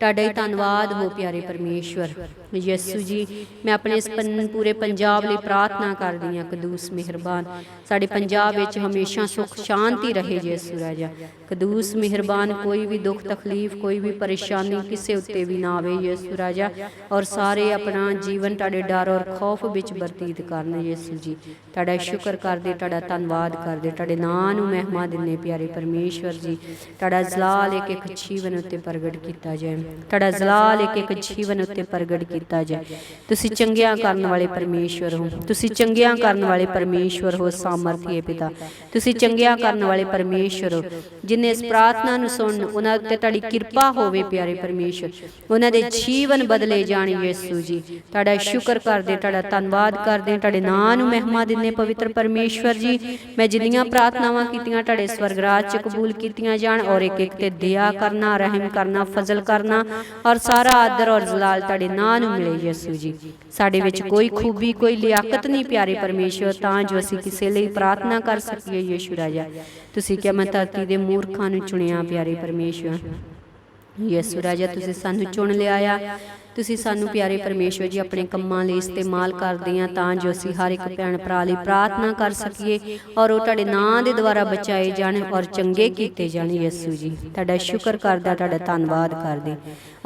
ਤੁਹਾਡਾ ਹੀ ਧੰਨਵਾਦ ਹੋ ਪਿਆਰੇ ਪਰਮੇਸ਼ਵਰ। ਯਿਸੂ ਜੀ, ਮੈਂ ਆਪਣੇ ਇਸ ਪੰ- ਪੂਰੇ ਪੰਜਾਬ ਲਈ ਪ੍ਰਾਰਥਨਾ ਕਰਦੀ ਹਾਂ, ਕਦੂਸ ਮਿਹਰਬਾਨ। ਸਾਡੇ ਪੰਜਾਬ ਵਿੱਚ ਹਮੇਸ਼ਾ ਸੁਖ, ਸ਼ਾਂਤੀ ਰਹੇ ਯਿਸੂ ਰਾਜਾ। ਕਦੂਸ ਮਿਹਰਬਾਨ, ਕੋਈ ਵੀ ਦੁੱਖ, ਤਕਲੀਫ, ਕੋਈ ਵੀ ਪਰੇਸ਼ਾਨੀ ਕਿਸੇ ਉੱਤੇ ਵੀ ਨਾ ਆਵੇ ਯਿਸੂ ਰਾਜਾ। ਔਰ ਸਾਰੇ ਆਪਣਾ ਜੀਵਨ ਤੁਹਾਡੇ ਡਰ ਔਰ ਖੌਫ ਵਿੱਚ ਬਤੀਤ ਕਰਨ ਯਿਸੂ ਜੀ। ਤੁਹਾਡਾ ਸ਼ੁਕਰ ਕਰਦੇ, ਤੁਹਾਡਾ ਧੰਨਵਾਦ ਕਰਦੇ, ਤੁਹਾਡੇ ਨਾਂ ਨੂੰ ਮਹਿਮਾ ਦਿੰਨੇ ਪਿਆਰੇ ਪਰਮੇਸ਼ਵਰ ਜੀ। ਤੁਹਾਡਾ ਜਲਾਲ ਇੱਕ ਇੱਕ ਜੀਵਨ ਉੱਤੇ ਪ੍ਰਗਟ ਕੀਤਾ ਜਾਏ। ਤੁਹਾਡਾ ਜਲਾਲ ਇੱਕ ਇੱਕ ਜੀਵਨ ਉੱਤੇ ਪ੍ਰਗਟ ਕੀਤਾ ਜਾਏ। ਤੁਸੀਂ ਚੰਗਿਆਂ ਕਰਨ ਵਾਲੇ ਪਰਮੇਸ਼ਵਰ ਹੋ। ਤੁਸੀਂ ਚੰਗਿਆਂ ਕਰਨ ਵਾਲੇ ਪਰਮੇਸ਼ਵਰ ਹੋ, ਸਾਮਰਥੀ ਪਿਤਾ। ਤੁਸੀਂ ਚੰਗਿਆਂ ਕਰਨ ਵਾਲੇ ਪਰਮੇਸ਼ਵਰ ਹੋ। ਜਿਨੇ ਇਸ ਪ੍ਰਾਰਥਨਾ ਨੂੰ ਸੁਣਨ, ਉਹਨਾਂ ਉੱਤੇ ਤੁਹਾਡੀ ਕਿਰਪਾ ਹੋਵੇ ਪਿਆਰੇ ਪਰਮੇਸ਼ਵਰ। ਉਹਨਾਂ ਦੇ ਜੀਵਨ ਬਦਲੇ ਜਾਣ ਯਿਸੂ ਜੀ। ਤੁਹਾਡਾ ਸ਼ੁਕਰ ਕਰਦੇ, ਤੁਹਾਡਾ ਧੰਨਵਾਦ ਕਰਦੇ, ਤੁਹਾਡੇ ਨਾਂ ਨੂੰ ਮਹਿਮਾ ਦਿੰਦੇ ਪਵਿੱਤਰ ਪਰਮੇਸ਼ਵਰ ਜੀ। ਮੈਂ ਜਿੰਨੀਆਂ ਪ੍ਰਾਰਥਨਾਵਾਂ ਕੀਤੀਆਂ, ਤੁਹਾਡੇ ਸਵਰਗ ਰਾਜ ਚ ਕਬੂਲ ਕੀਤੀਆਂ ਜਾਣ, ਔਰ ਇੱਕ ਇੱਕ ਤੇ ਦਇਆ ਕਰਨਾ, ਰਹਿਮ ਕਰਨਾ, ਫਜ਼ਲ ਕਰਨਾ, ਔਰ ਸਾਰਾ ਆਦਰ ਔਰ ਜਲਾਲ ਤੁਹਾਡੇ ਨਾਂ ਨੂੰ ਮਿਲੇ ਯਿਸੂ ਜੀ। ਸਾਡੇ ਵਿੱਚ ਕੋਈ ਖੂਬੀ ਕੋਈ ਲਿਆਕਤ ਨਹੀਂ ਪਿਆਰੇ ਪਰਮੇਸ਼ਵਰ ਤਾਂ ਜੋ ਅਸੀਂ ਕਿਸੇ ਲਈ ਪ੍ਰਾਰਥਨਾ ਕਰ ਸਕੀਏ ਯਿਸੂ ਰਾਜਾ। ਤੁਸੀਂ ਕਿਹਾ ਮੈਂ ਧਰਤੀ ਦੇ ਮੂਰਖਾਂ ਨੂੰ ਚੁਣਿਆ ਪਿਆਰੇ ਪਰਮੇਸ਼ਵਰ? ਯਿਸੂ ਰਾਜਾ ਤੁਸੀਂ ਸਾਨੂੰ ਚੁਣ ਲਿਆ ਆ ਤੁਸੀਂ ਸਾਨੂੰ ਪਿਆਰੇ ਪਰਮੇਸ਼ਵਰ ਜੀ ਆਪਣੇ ਕੰਮਾਂ ਲਈ ਇਸਤੇਮਾਲ ਕਰਦੇ ਆ ਤਾਂ ਜੋ ਅਸੀਂ ਹਰ ਇੱਕ ਭੈਣ ਭਰਾ ਲਈ ਪ੍ਰਾਰਥਨਾ ਕਰ ਸਕੀਏ ਔਰ ਉਹ ਤੁਹਾਡੇ ਨਾਂ ਦੇ ਦੁਆਰਾ ਬਚਾਏ ਜਾਣ ਔਰ ਚੰਗੇ ਕੀਤੇ ਜਾਣ ਯਿਸੂ ਜੀ। ਤੁਹਾਡਾ ਸ਼ੁਕਰ ਕਰਦਾ ਤੁਹਾਡਾ ਧੰਨਵਾਦ ਕਰਦੇ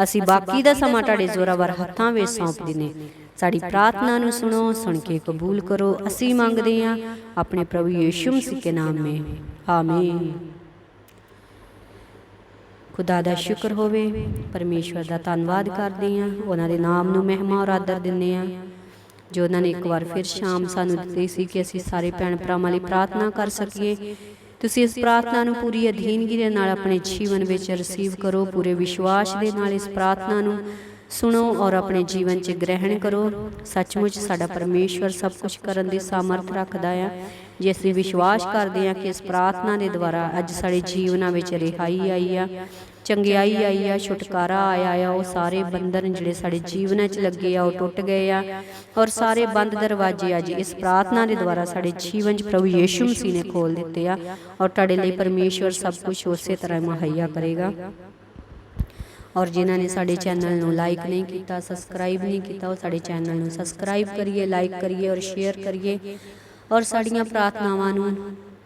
ਅਸੀਂ ਬਾਕੀ ਦਾ ਸਮਾਂ ਤੁਹਾਡੇ ਜ਼ੋਰਾਵਰ ਹੱਥਾਂ ਵਿੱਚ ਸੌਂਪ ਦਿੰਨੇ ਸਾਡੀ ਪ੍ਰਾਰਥਨਾ ਨੂੰ ਸੁਣੋ ਸੁਣ ਕੇ ਕਬੂਲ ਕਰੋ। ਅਸੀਂ ਮੰਗਦੇ ਹਾਂ ਆਪਣੇ ਪ੍ਰਭੂ ਯੀਸ਼ੂ ਮਸੀਹ ਦੇ ਨਾਮ ਵਿੱਚ ਆਮੀਨ ਖੁਦਾ ਦਾ ਸ਼ੁਕਰ ਹੋਵੇ। ਪਰਮੇਸ਼ਵਰ ਦਾ ਧੰਨਵਾਦ ਕਰਦੇ ਹਾਂ। ਉਹਨਾਂ ਦੇ ਨਾਮ ਨੂੰ ਮਹਿਮਾ ਔਰ ਆਦਰ ਦਿੰਦੇ ਹਾਂ। ਜੋ ਉਹਨਾਂ ਨੇ ਇੱਕ ਵਾਰ ਫਿਰ ਸ਼ਾਮ ਸਾਨੂੰ ਦਿੱਤੀ ਸੀ ਕਿ ਅਸੀਂ ਸਾਰੇ ਭੈਣ ਭਰਾਵਾਂ ਲਈ ਪ੍ਰਾਰਥਨਾ ਕਰ ਸਕੀਏ। ਤੁਸੀਂ ਇਸ ਪ੍ਰਾਰਥਨਾ ਨੂੰ ਪੂਰੀ ਅਧੀਨਗੀ ਦੇ ਨਾਲ ਆਪਣੇ ਜੀਵਨ ਵਿੱਚ ਰਿਸੀਵ ਕਰੋ। ਪੂਰੇ ਵਿਸ਼ਵਾਸ ਦੇ ਨਾਲ ਇਸ ਪ੍ਰਾਰਥਨਾ ਨੂੰ ਸੁਣੋ ਔਰ ਆਪਣੇ ਜੀਵਨ 'ਚ ਗ੍ਰਹਿਣ ਕਰੋ। ਸੱਚਮੁੱਚ ਸਾਡਾ ਪਰਮੇਸ਼ਵਰ ਸਭ ਕੁਝ ਕਰਨ ਦੀ ਸਾਮਰਥ ਰੱਖਦਾ ਆ। ਜੇ ਅਸੀਂ ਵਿਸ਼ਵਾਸ ਕਰਦੇ ਹਾਂ ਕਿ ਇਸ ਪ੍ਰਾਰਥਨਾ ਦੇ ਦੁਆਰਾ ਅੱਜ ਸਾਡੇ ਜੀਵਨਾਂ ਵਿੱਚ ਰਿਹਾਈ ਆਈ ਆ ਚੰਗਿਆਈ ਆਈ ਆ ਛੁਟਕਾਰਾ ਆਇਆ ਆ ਉਹ ਸਾਰੇ ਬੰਧਨ ਜਿਹੜੇ ਸਾਡੇ ਜੀਵਨਾਂ 'ਚ ਲੱਗੇ ਆ ਉਹ ਟੁੱਟ ਗਏ ਆ। ਔਰ ਸਾਰੇ ਬੰਦ ਦਰਵਾਜ਼ੇ ਅੱਜ ਇਸ ਪ੍ਰਾਰਥਨਾ ਦੇ ਦੁਆਰਾ ਸਾਡੇ ਜੀਵਨ 'ਚ ਪ੍ਰਭੂ ਯੀਸ਼ੂ ਮਸੀਹ ਨੇ ਖੋਲ ਦਿੱਤੇ ਆ ਔਰ ਤੁਹਾਡੇ ਲਈ ਪਰਮੇਸ਼ਵਰ ਸਭ ਕੁਝ ਉਸੇ ਤਰ੍ਹਾਂ ਮੁਹੱਈਆ ਕਰੇਗਾ। ਔਰ ਜਿਨ੍ਹਾਂ ਨੇ ਸਾਡੇ ਚੈਨਲ ਨੂੰ ਲਾਈਕ ਨਹੀਂ ਕੀਤਾ ਸਬਸਕ੍ਰਾਈਬ ਨਹੀਂ ਕੀਤਾ ਉਹ ਸਾਡੇ ਚੈਨਲ ਨੂੰ ਸਬਸਕ੍ਰਾਈਬ ਕਰੀਏ ਲਾਈਕ ਕਰੀਏ ਔਰ ਸ਼ੇਅਰ ਕਰੀਏ ਔਰ ਸਾਡੀਆਂ ਪ੍ਰਾਰਥਨਾਵਾਂ ਨੂੰ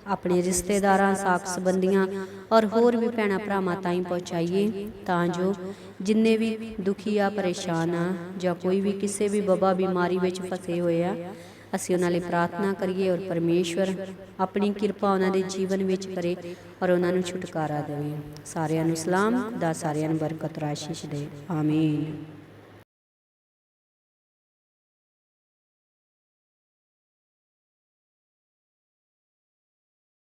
ਆਪਣੇ ਰਿਸ਼ਤੇਦਾਰਾਂ ਸਾਕ ਸੰਬੰਧੀਆਂ ਔਰ ਹੋਰ ਵੀ ਭੈਣਾਂ ਭਰਾਵਾਂ ਤਾਈਂ ਪਹੁੰਚਾਈਏ, ਤਾਂ ਜੋ ਜਿੰਨੇ ਵੀ ਦੁਖੀ ਆ, ਪਰੇਸ਼ਾਨ ਆ ਜਾਂ ਕੋਈ ਵੀ ਕਿਸੇ ਵੀ ਬਬਾ ਬਿਮਾਰੀ ਵਿੱਚ ਫਸੇ ਹੋਏ ਆ, ਅਸੀਂ ਉਹਨਾਂ ਲਈ ਪ੍ਰਾਰਥਨਾ ਕਰੀਏ ਔਰ ਪਰਮੇਸ਼ਵਰ ਆਪਣੀ ਕਿਰਪਾ ਉਹਨਾਂ ਦੇ ਜੀਵਨ ਵਿੱਚ ਕਰੇ ਔਰ ਉਹਨਾਂ ਨੂੰ ਛੁਟਕਾਰਾ ਦੇਵੇ। ਸਾਰਿਆਂ ਨੂੰ ਸਲਾਮ, ਦਾ ਸਾਰਿਆਂ ਨੂੰ ਬਰਕਤ ਰਾਸ਼ੀਸ਼ ਦੇ। ਆਮੀਨ।